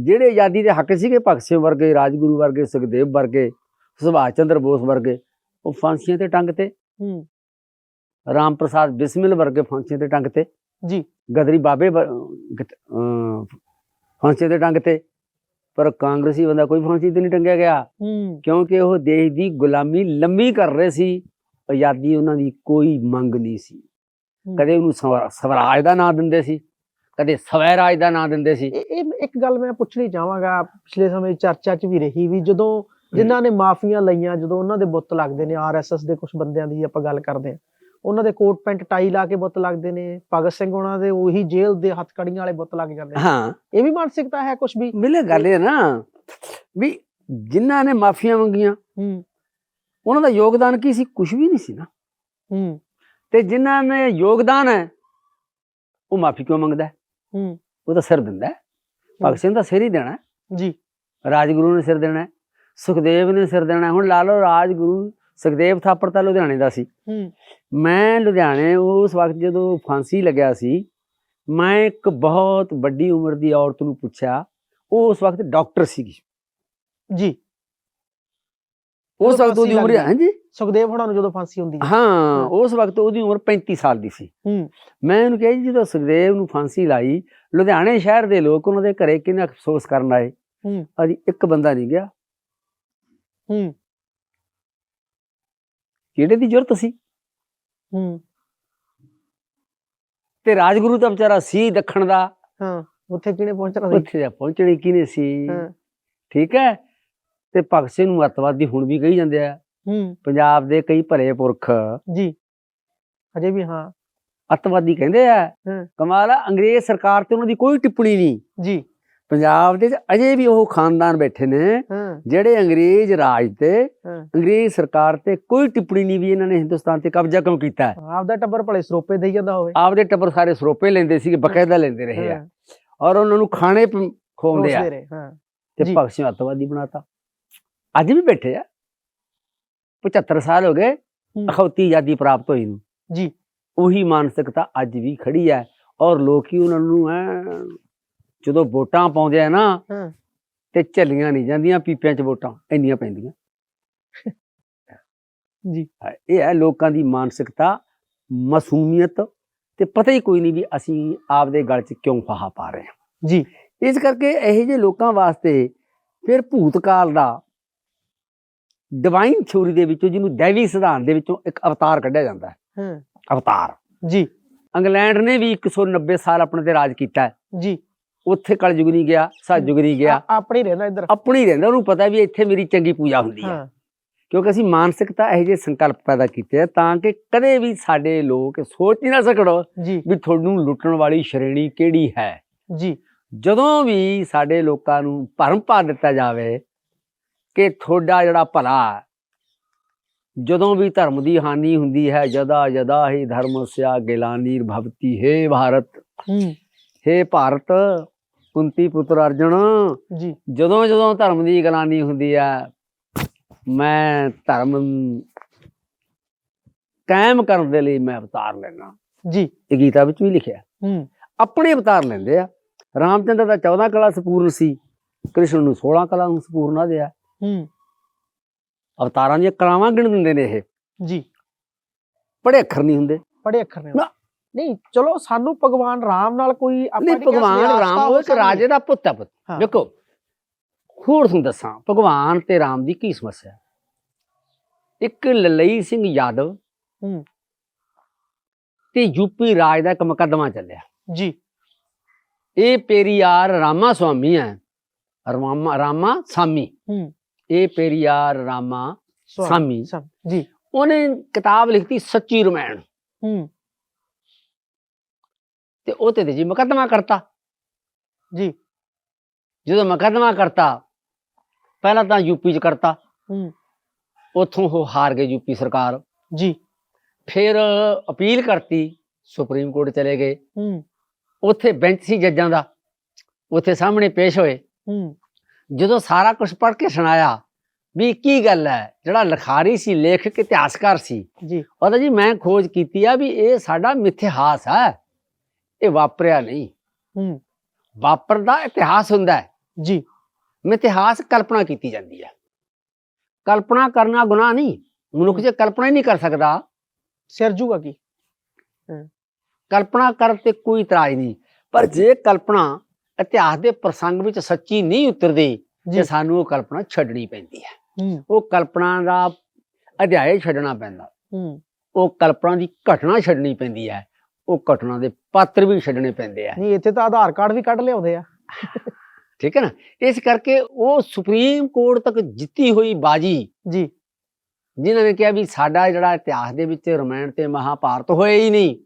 [SPEAKER 1] ਜਿਹੜੇ ਆਜ਼ਾਦੀ ਦੇ ਹੱਕ ਸੀਗੇ ਭਗਤ ਸਿੰਘ ਵਰਗੇ ਰਾਜਗੁਰੂ ਵਰਗੇ ਸੁਖਦੇਵ ਵਰਗੇ ਸੁਭਾਸ਼ ਚੰਦਰ ਬੋਸ ਵਰਗੇ ਉਹ ਫਾਂਸੀਆਂ ਤੇ ਟੰਗ ਤੇ।
[SPEAKER 2] ਹੂੰ।
[SPEAKER 1] ਰਾਮ ਪ੍ਰਸਾਦ ਬਿਸਮਿਲ ਵਰਗੇ ਫਾਂਸੀਆਂ ਤੇ ਟੰਗ ਤੇ।
[SPEAKER 2] ਜੀ।
[SPEAKER 1] ਗਦਰੀ ਬਾਬੇ ਵ- ਗਤ- ਅਹ ਫਾਂਸੀ ਤੇ ਟੰਗ ਤੇ। ਪਰ ਕਾਂਗਰਸੀ ਬੰਦਾ ਕੋਈ ਫਾਂਸੀ ਤੇ ਨਹੀਂ ਟੰਗਿਆ ਗਿਆ। ਕਿਉਂਕਿ ਉਹ ਦੇਸ਼ ਦੀ ਗੁਲਾਮੀ ਲੰਮੀ ਕਰ ਰਹੇ ਸੀ ਆਜ਼ਾਦੀ ਉਹਨਾਂ ਦੀ ਕੋਈ ਮੰਗ ਨਹੀਂ ਸੀ। ਕਦੇ ਉਹਨੂੰ ਸਵਰਾ- ਸਵਰਾਜ ਦਾ ਨਾਂ ਦਿੰਦੇ ਸੀ ਕਦੇ ਸਵੈਰਾਜ ਦਾ ਨਾਂ ਦਿੰਦੇ ਸੀ।
[SPEAKER 2] ਇਹ ਇੱਕ ਗੱਲ ਮੈਂ ਪੁੱਛਣੀ ਚਾਹਾਂਗਾ ਪਿਛਲੇ ਸਮੇਂ ਚਰਚਾ 'ਚ ਵੀ ਰਹੀ ਵੀ ਜਦੋਂ ਜਿਨ੍ਹਾਂ ਨੇ ਮਾਫੀਆਂ ਲਈਆਂ ਜਦੋਂ ਉਹਨਾਂ ਦੇ ਬੁੱਤ ਲੱਗਦੇ ਨੇ ਆਰਐਸਐਸ ਦੇ ਕੁਝ ਬੰਦਿਆਂ ਦੀ ਆਪਾਂ ਗੱਲ ਕਰਦੇ ਹਾਂ। ਉਹਨਾਂ ਦੇ ਕੋਟ ਪੈਂਟ ਟਾਈ ਲਾ ਕੇ ਬੁੱਤ ਲੱਗਦੇ ਨੇ ਭਗਤ ਸਿੰਘ ਉਹਨਾਂ ਦੇ ਉਹੀ ਜੇਲ੍ਹ ਦੇ ਹੱਥਕੜੀਆਂ ਵਾਲੇ ਬੁੱਤ ਲੱਗ ਜਾਂਦੇ ਨੇ
[SPEAKER 1] ਹਾਂ
[SPEAKER 2] ਇਹ ਵੀ ਮਾਨਸਿਕਤਾ ਹੈ ਕੁਝ ਵੀ
[SPEAKER 1] ਮਿਲੇ ਗੱਲ ਇਹ ਨਾ ਵੀ ਜਿਨ੍ਹਾਂ ਨੇ ਮਾਫੀਆਂ ਮੰਗੀਆਂ
[SPEAKER 2] ਹੂੰ
[SPEAKER 1] ਉਹਨਾਂ ਦਾ ਯੋਗਦਾਨ ਕੀ ਸੀ ਕੁਝ ਵੀ ਨਹੀਂ ਸੀ ਨਾ
[SPEAKER 2] ਹੂੰ
[SPEAKER 1] ਤੇ ਜਿਨ੍ਹਾਂ ਨੇ ਯੋਗਦਾਨ ਹੈ ਉਹ ਮਾਫੀ ਕਿਉਂ ਮੰਗਦਾ ਹੈ? ਉਹ ਤਾਂ ਸਿਰ ਦਿੰਦਾ। ਭਗਤ ਸਿੰਘ ਦਾ ਸਿਰ ਹੀ ਦੇਣਾ।
[SPEAKER 2] ਜੀ
[SPEAKER 1] ਰਾਜਗੁਰੂ ਨੇ ਸਿਰ ਦੇਣਾ। ਸੁਖਦੇਵ ਨੇ ਸਿਰ ਦੇਣਾ। ਹੁਣ ਲਾ ਲਓ ਰਾਜਗੁਰੂ ਸੁਖਦੇਵ ਥਾਪਰ ਤਾਂ ਲੁਧਿਆਣੇ ਦਾ ਸੀ।
[SPEAKER 2] ਹੂੰ।
[SPEAKER 1] ਮੈਂ ਲੁਧਿਆਣੇ ਉਸ ਵਕਤ ਜਦੋਂ ਫਾਂਸੀ ਲੱਗਿਆ ਸੀ ਮੈਂ ਇੱਕ ਬਹੁਤ ਵੱਡੀ ਉਮਰ ਦੀ ਔਰਤ ਨੂੰ ਪੁੱਛਿਆ ਉਹ ਉਸ ਵਕਤ ਡਾਕਟਰ ਸੀਗੀ।
[SPEAKER 2] ਜੀ।
[SPEAKER 1] ਉਸ ਵਕਤ ਉਹਦੀ ਉਮਰ
[SPEAKER 2] ਲੱਗਦੀ
[SPEAKER 1] ਹਾਂਜੀ?
[SPEAKER 2] ਸੁਖਦੇਵ ਹੋਣਾ ਨੂੰ ਜਦੋਂ ਫਾਂਸੀ ਹੁੰਦੀ ਹੈ
[SPEAKER 1] ਹਾਂ। ਉਸ ਵਕਤ ਉਹਦੀ ਉਮਰ 35 ਸਾਲ ਦੀ ਸੀ।
[SPEAKER 2] ਹੂੰ।
[SPEAKER 1] ਮੈਂ ਉਹਨੂੰ ਕਿਹਾ ਜੀ ਜਦੋਂ ਸੁਖਦੇਵ ਨੂੰ ਫਾਂਸੀ ਲਾਈ ਲੁਧਿਆਣੇ ਸ਼ਹਿਰ ਦੇ ਲੋਕ ਉਹਨਾਂ ਦੇ ਘਰੇ ਕਿੰਨਾ ਅਫਸੋਸ ਕਰਨ ਆਏ।
[SPEAKER 2] ਹੂੰ।
[SPEAKER 1] ਅਜੀ ਇੱਕ ਬੰਦਾ ਨਹੀਂ ਗਿਆ।
[SPEAKER 2] ਹੂੰ।
[SPEAKER 1] ਕਿਹੜੇ ਦੀ ਜ਼ਰੂਰਤ ਸੀ?
[SPEAKER 2] ਹੂੰ।
[SPEAKER 1] ਤੇ ਰਾਜਗੁਰੂ ਤਾਂ ਵਿਚਾਰਾ ਸੀ ਦੱਖਣ ਦਾ।
[SPEAKER 2] ਹਾਂ ਉੱਥੇ ਕਿਹਨੇ ਪਹੁੰਚਣਾ ਸੀ?
[SPEAKER 1] ਉੱਥੇ ਪਹੁੰਚਣੀ ਕਿਨੇ ਸੀ?
[SPEAKER 2] ਹਾਂ।
[SPEAKER 1] ਠੀਕ ਹੈ? ਤੇ ਭਗਤ ਸਿੰਘ ਨੂੰ ਅੱਤਵਾਦੀ ਹੁਣ ਵੀ ਕਹੀ ਜਾਂਦੇ ਆ।
[SPEAKER 2] ਹੂੰ।
[SPEAKER 1] ਪੰਜਾਬ ਦੇ ਕਈ ਭਲੇ ਪੁਰਖ।
[SPEAKER 2] ਜੀ। ਅਜੇ ਵੀ ਹਾਂ।
[SPEAKER 1] ਅੱਤਵਾਦੀ ਕਹਿੰਦੇ ਆ। ਕਮਾਲ ਆ ਅੰਗਰੇਜ਼ ਸਰਕਾਰ ਤੇ ਉਹਨਾਂ ਦੀ ਕੋਈ ਟਿੱਪਣੀ ਨਹੀਂ।
[SPEAKER 2] ਜੀ।
[SPEAKER 1] ਪੰਜਾਬ ਦੇ ਅਜੇ ਵੀ ਉਹ ਖਾਨਦਾਨ ਬੈਠੇ ਨੇ ਜਿਹੜੇ ਅੰਗਰੇਜ਼ ਰਾਜ ਤੇ ਅੰਗਰੇਜ਼ ਸਰਕਾਰ ਤੇ ਕੋਈ ਟਿੱਪਣੀ ਨਹੀਂ ਵੀ ਇਹਨਾਂ ਨੇ ਹਿੰਦੁਸਤਾਨ ਤੇ ਕਬਜ਼ਾ ਕਿਉਂ ਕੀਤਾ ਹੈ।
[SPEAKER 2] ਆਪਦਾ ਟੱਬਰ ਭਲੇ ਸਰੋਪੇ ਦੇਈ ਜਾਂਦਾ ਹੋਵੇ।
[SPEAKER 1] ਆਪਦੇ ਟੱਬਰ ਸਾਰੇ ਸਰੋਪੇ ਲੈਂਦੇ ਸੀਗੇ ਬਕਾਇਦਾ ਲੈਂਦੇ ਰਹੇ ਆ। ਔਰ ਉਹਨਾਂ ਨੂੰ ਖਾਣੇ ਖਵਾਉਂਦੇ ਆ। ਤੇ। ਭਗਤ ਸਿੰਘ ਅੱਤਵਾਦੀ ਬਣਾਤਾ। ਅੱਜ ਵੀ ਬੈਠੇ ਆ। 75 ਸਾਲ ਹੋ ਗਏ। ਅਖੌਤੀ ਆਜ਼ਾਦੀ ਪ੍ਰਾਪਤ ਹੋਈ ਨੂੰ।
[SPEAKER 2] ਜੀ।
[SPEAKER 1] ਉਹੀ ਮਾਨਸਿਕਤਾ ਅੱਜ ਵੀ ਖੜੀ ਹੈ। ਔਰ ਲੋਕੀ ਉਹਨਾਂ ਨੂੰ ਐ ਜਦੋਂ ਵੋਟਾਂ ਪਾਉਂਦੇ ਆ ਨਾ
[SPEAKER 2] ਹਾਂ।
[SPEAKER 1] ਤੇ ਝੱਲੀਆਂ ਨਹੀਂ ਜਾਂਦੀਆਂ ਪੀਪਿਆਂ 'ਚ ਵੋਟਾਂ ਇੰਨੀਆਂ ਪੈਂਦੀਆਂ।
[SPEAKER 2] ਜੀ।
[SPEAKER 1] ਇਹ ਹੈ ਲੋਕਾਂ ਦੀ ਮਾਨਸਿਕਤਾ ਮਾਸੂਮੀਅਤ ਤੇ ਪਤਾ ਹੀ ਕੋਈ ਨਹੀਂ ਵੀ ਅਸੀਂ ਆਪਦੇ ਗਲ 'ਚ ਕਿਉਂ ਫਾਹਾ ਪਾ ਰਹੇ ਹਾਂ।
[SPEAKER 2] ਜੀ।
[SPEAKER 1] ਇਸ ਕਰਕੇ ਇਹੋ ਜਿਹੇ ਲੋਕਾਂ ਵਾਸਤੇ ਫਿਰ ਭੂਤਕਾਲ ਦਾ ਡਿਵਾਈਨ ਥਿਉਰੀ ਦੇ ਵਿੱਚੋਂ ਜਿਹਨੂੰ ਦੇਵੀ ਸਿਧਾਂਤ ਦੇ ਵਿੱਚੋਂ ਇੱਕ ਅਵਤਾਰ ਕੱਢਿਆ ਜਾਂਦਾ ਹੈ।
[SPEAKER 2] ਹਾਂ।
[SPEAKER 1] ਅਵਤਾਰ।
[SPEAKER 2] ਜੀ।
[SPEAKER 1] ਇੰਗਲੈਂਡ ਨੇ ਵੀ 190 ਸਾਲ ਆਪਣੇ ਤੇ ਰਾਜ ਕੀਤਾ ਹੈ।
[SPEAKER 2] ਜੀ।
[SPEAKER 1] ਉੱਥੇ ਕਲਯੁਗ ਨਹੀਂ ਗਿਆ ਸਤਯੁਗ ਨਹੀਂ ਗਿਆ।
[SPEAKER 2] ਆਪਣੀ ਰਹਿਣਾ ਇੱਧਰ।
[SPEAKER 1] ਆਪਣੀ ਰਹਿੰਦਾ ਉਹਨੂੰ ਪਤਾ ਵੀ ਇੱਥੇ ਮੇਰੀ ਚੰਗੀ ਪੂਜਾ ਹੁੰਦੀ ਹੈ। ਕਿਉਂਕਿ ਅਸੀਂ ਮਾਨਸਿਕਤਾ ਇਹੋ ਜਿਹੇ ਸੰਕਲਪ ਪੈਦਾ ਕੀਤੇ ਆ ਤਾਂ ਕਿ ਕਦੇ ਵੀ ਸਾਡੇ ਲੋਕ ਸੋਚ ਹੀ ਨਾ ਸਕਣ
[SPEAKER 2] ਜੀ।
[SPEAKER 1] ਵੀ ਤੁਹਾਨੂੰ ਲੁੱਟਣ ਵਾਲੀ ਸ਼੍ਰੇਣੀ ਕਿਹੜੀ ਹੈ।
[SPEAKER 2] ਜੀ।
[SPEAKER 1] ਜਦੋਂ ਵੀ ਸਾਡੇ ਲੋਕਾਂ ਨੂੰ ਭਰਮ ਪਾ ਦਿੱਤਾ ਜਾਵੇ ਕਿ ਤੁਹਾਡਾ ਜਿਹੜਾ ਭਲਾ ਜਦੋਂ ਵੀ ਧਰਮ ਦੀ ਹਾਨੀ ਹੁੰਦੀ ਹੈ ਜਦਾ ਜਦਾ ਹੀ ਧਰਮ ਸਿਆ ਗਿਲਾਨੀ ਭਵਤੀ ਹੈ ਭਾਰਤ।
[SPEAKER 2] ਹੂੰ
[SPEAKER 1] ਭਾਰਤ ਕੁੰਤੀ ਪੁੱਤਰ ਅਰਜੁਨ।
[SPEAKER 2] ਜੀ।
[SPEAKER 1] ਜਦੋਂ ਜਦੋਂ ਧਰਮ ਦੀ ਗਲਾਨੀ ਹੁੰਦੀ ਹੈ ਮੈਂ ਧਰਮ ਕਾਇਮ ਕਰਨ ਦੇ ਲਈ ਮੈਂ ਅਵਤਾਰ ਲੈਣਾ
[SPEAKER 2] ਜੀ।
[SPEAKER 1] ਇਹ ਗੀਤਾ ਵਿੱਚ ਵੀ ਲਿਖਿਆ।
[SPEAKER 2] ਹੂੰ।
[SPEAKER 1] ਆਪਣੇ ਅਵਤਾਰ ਲੈਂਦੇ ਆ। ਰਾਮਚੰਦਰ ਦਾ 14 ਕਲਾ ਸੰਪੂਰਨ ਸੀ। ਕ੍ਰਿਸ਼ਨ ਨੂੰ 16 ਕਲਾ ਨੂੰ ਸੰਪੂਰਨ ਆ ਦਿਆ।
[SPEAKER 2] ਹੂੰ।
[SPEAKER 1] ਅਵਤਾਰਾਂ ਦੀਆਂ ਕਲਾਵਾਂ ਗਿਣ ਦਿੰਦੇ ਨੇ ਇਹ।
[SPEAKER 2] ਜੀ।
[SPEAKER 1] ਪੜੇ ਅੱਖਰ ਨਹੀਂ ਹੁੰਦੇ।
[SPEAKER 2] ਪੜੇ ਅੱਖਰ ਨਾ। ਨਹੀਂ ਚਲੋ ਸਾਨੂੰ ਭਗਵਾਨ ਰਾਮ ਨਾਲ ਕੋਈ
[SPEAKER 1] ਨਹੀਂ ਭਗਵਾਨ ਰਾਮ ਉਹ। ਰਾਜੇ ਦਾ ਪੁੱਤ ਹੈ ਪੁੱਤ। ਦੇਖੋ ਹੋਰ ਤੁਹਾਨੂੰ ਦੱਸਾਂ ਭਗਵਾਨ ਤੇ ਰਾਮ ਦੀ ਕੀ ਸਮੱਸਿਆ? ਇੱਕ ਲਲਈ ਸਿੰਘ ਯਾਦਵ
[SPEAKER 2] ਹੂੰ।
[SPEAKER 1] ਤੇ ਯੂਪੀ ਰਾਜ ਦਾ ਇੱਕ ਮੁਕੱਦਮਾ ਚੱਲਿਆ।
[SPEAKER 2] ਜੀ।
[SPEAKER 1] ਇਹ ਪੇਰੀਆਰ ਰਾਮਾ ਸੁਆਮੀ ਹੈ। ਰਾਮਾ ਰਾਮਾ ਸਾਮੀ
[SPEAKER 2] ਹੂੰ।
[SPEAKER 1] ਇਹ ਪੇਰੀਆਰ ਰਾਮਾ ਸਾਮੀ
[SPEAKER 2] ਸਮ- ਜੀ।
[SPEAKER 1] ਉਹਨੇ ਕਿਤਾਬ ਲਿਖਤੀ ਸੱਚੀ ਰਮਾਇਣ।
[SPEAKER 2] ਹੂੰ।
[SPEAKER 1] ਤੇ ਉਹ ਤੇ ਜੀ ਮੁਕੱਦਮਾ ਕਰਤਾ।
[SPEAKER 2] ਜੀ।
[SPEAKER 1] ਜਦੋਂ ਮੁਕੱਦਮਾ ਕਰਤਾ ਪਹਿਲਾਂ ਤਾਂ ਯੂਪੀ ਚ ਕਰਤਾ।
[SPEAKER 2] ਹੂੰ।
[SPEAKER 1] ਉੱਥੋਂ ਉਹ ਹਾਰ ਗਏ ਯੂਪੀ ਸਰਕਾਰ।
[SPEAKER 2] ਜੀ।
[SPEAKER 1] ਫਿਰ ਅਪੀਲ ਕਰਤੀ ਸੁਪਰੀਮ ਕੋਰਟ ਚਲੇ ਗਏ।
[SPEAKER 2] ਹੂੰ।
[SPEAKER 1] ਉੱਥੇ ਬੈਂਚ ਸੀ ਜੱਜਾਂ ਦਾ। ਉੱਥੇ ਸਾਹਮਣੇ ਪੇਸ਼ ਹੋਏ।
[SPEAKER 2] ਹੂੰ।
[SPEAKER 1] ਜਦੋਂ ਸਾਰਾ ਕੁਝ ਪੜ੍ਹ ਕੇ ਸੁਣਾਇਆ ਵੀ ਕੀ ਗੱਲ ਹੈ? ਜਿਹੜਾ ਲਿਖਾਰੀ ਸੀ ਲੇਖਕ ਇਤਿਹਾਸਕਾਰ ਸੀ।
[SPEAKER 2] ਜੀ।
[SPEAKER 1] ਉਹਦਾ ਜੀ ਮੈਂ ਖੋਜ ਕੀਤੀ ਆ ਵੀ ਇਹ ਸਾਡਾ ਮਿਥਿਹਾਸ ਹੈ। ਇਹ ਵਾਪਰਿਆ ਨਹੀਂ।
[SPEAKER 2] ਹੂੰ।
[SPEAKER 1] ਵਾਪਰਦਾ ਇਤਿਹਾਸ ਹੁੰਦਾ ਹੈ।
[SPEAKER 2] ਜੀ।
[SPEAKER 1] ਮਿਥਿਹਾਸ ਕਲਪਨਾ ਕੀਤੀ ਜਾਂਦੀ ਹੈ। ਕਲਪਨਾ ਕਰਨਾ ਗੁਨਾਹ ਨਹੀਂ। ਮਨੁੱਖ ਜੇ ਕਲਪਨਾ ਹੀ ਨਹੀਂ ਕਰ ਸਕਦਾ।
[SPEAKER 2] ਸਿਰ ਜੂਗਾ ਕੀ?
[SPEAKER 1] ਕਲਪਨਾ ਕਰਨ ਤੇ ਕੋਈ ਇਤਰਾਜ਼ ਨਹੀਂ। ਪਰ ਜੇ ਕਲਪਨਾ ਇਤਿਹਾਸ ਦੇ ਪ੍ਰਸੰਗ ਵਿੱਚ ਸੱਚੀ ਨਹੀਂ ਉਤਰਦੀ
[SPEAKER 2] ਜੀ।
[SPEAKER 1] ਤੇ ਸਾਨੂੰ ਉਹ ਕਲਪਨਾ ਛੱਡਣੀ ਪੈਂਦੀ ਹੈ। ਉਹ ਕਲਪਨਾ ਦਾ ਅਧਿਆਇ ਛੱਡਣਾ ਪੈਂਦਾ। ਉਹ ਕਲਪਨਾ ਦੀ ਘਟਨਾ ਛੱਡਣੀ ਪੈਂਦੀ ਹੈ। ਉਹ ਘਟਨਾ ਦੇ ਪਾਤਰ ਵੀ ਛੱਡਣੇ ਪੈਂਦੇ ਆ।
[SPEAKER 2] ਨਹੀਂ ਇੱਥੇ ਤਾਂ ਆਧਾਰ ਕਾਰਡ ਵੀ ਕੱਢ ਲਿਆਉਂਦੇ ਆ।
[SPEAKER 1] ਠੀਕ ਹੈ ਨਾ? ਇਸ ਕਰਕੇ ਉਹ ਸੁਪਰੀਮ ਕੋਰਟ ਤੱਕ ਜਿੱਤੀ ਹੋਈ ਬਾਜੀ
[SPEAKER 2] ਜੀ।
[SPEAKER 1] ਜਿਨ੍ਹਾਂ ਨੇ ਕਿਹਾ ਵੀ ਸਾਡਾ ਜਿਹੜਾ ਇਤਿਹਾਸ ਦੇ ਵਿੱਚ ਰਮਾਇਣ ਤੇ ਮਹਾਭਾਰਤ ਹੋਇਆ ਹੀ ਨਹੀਂ।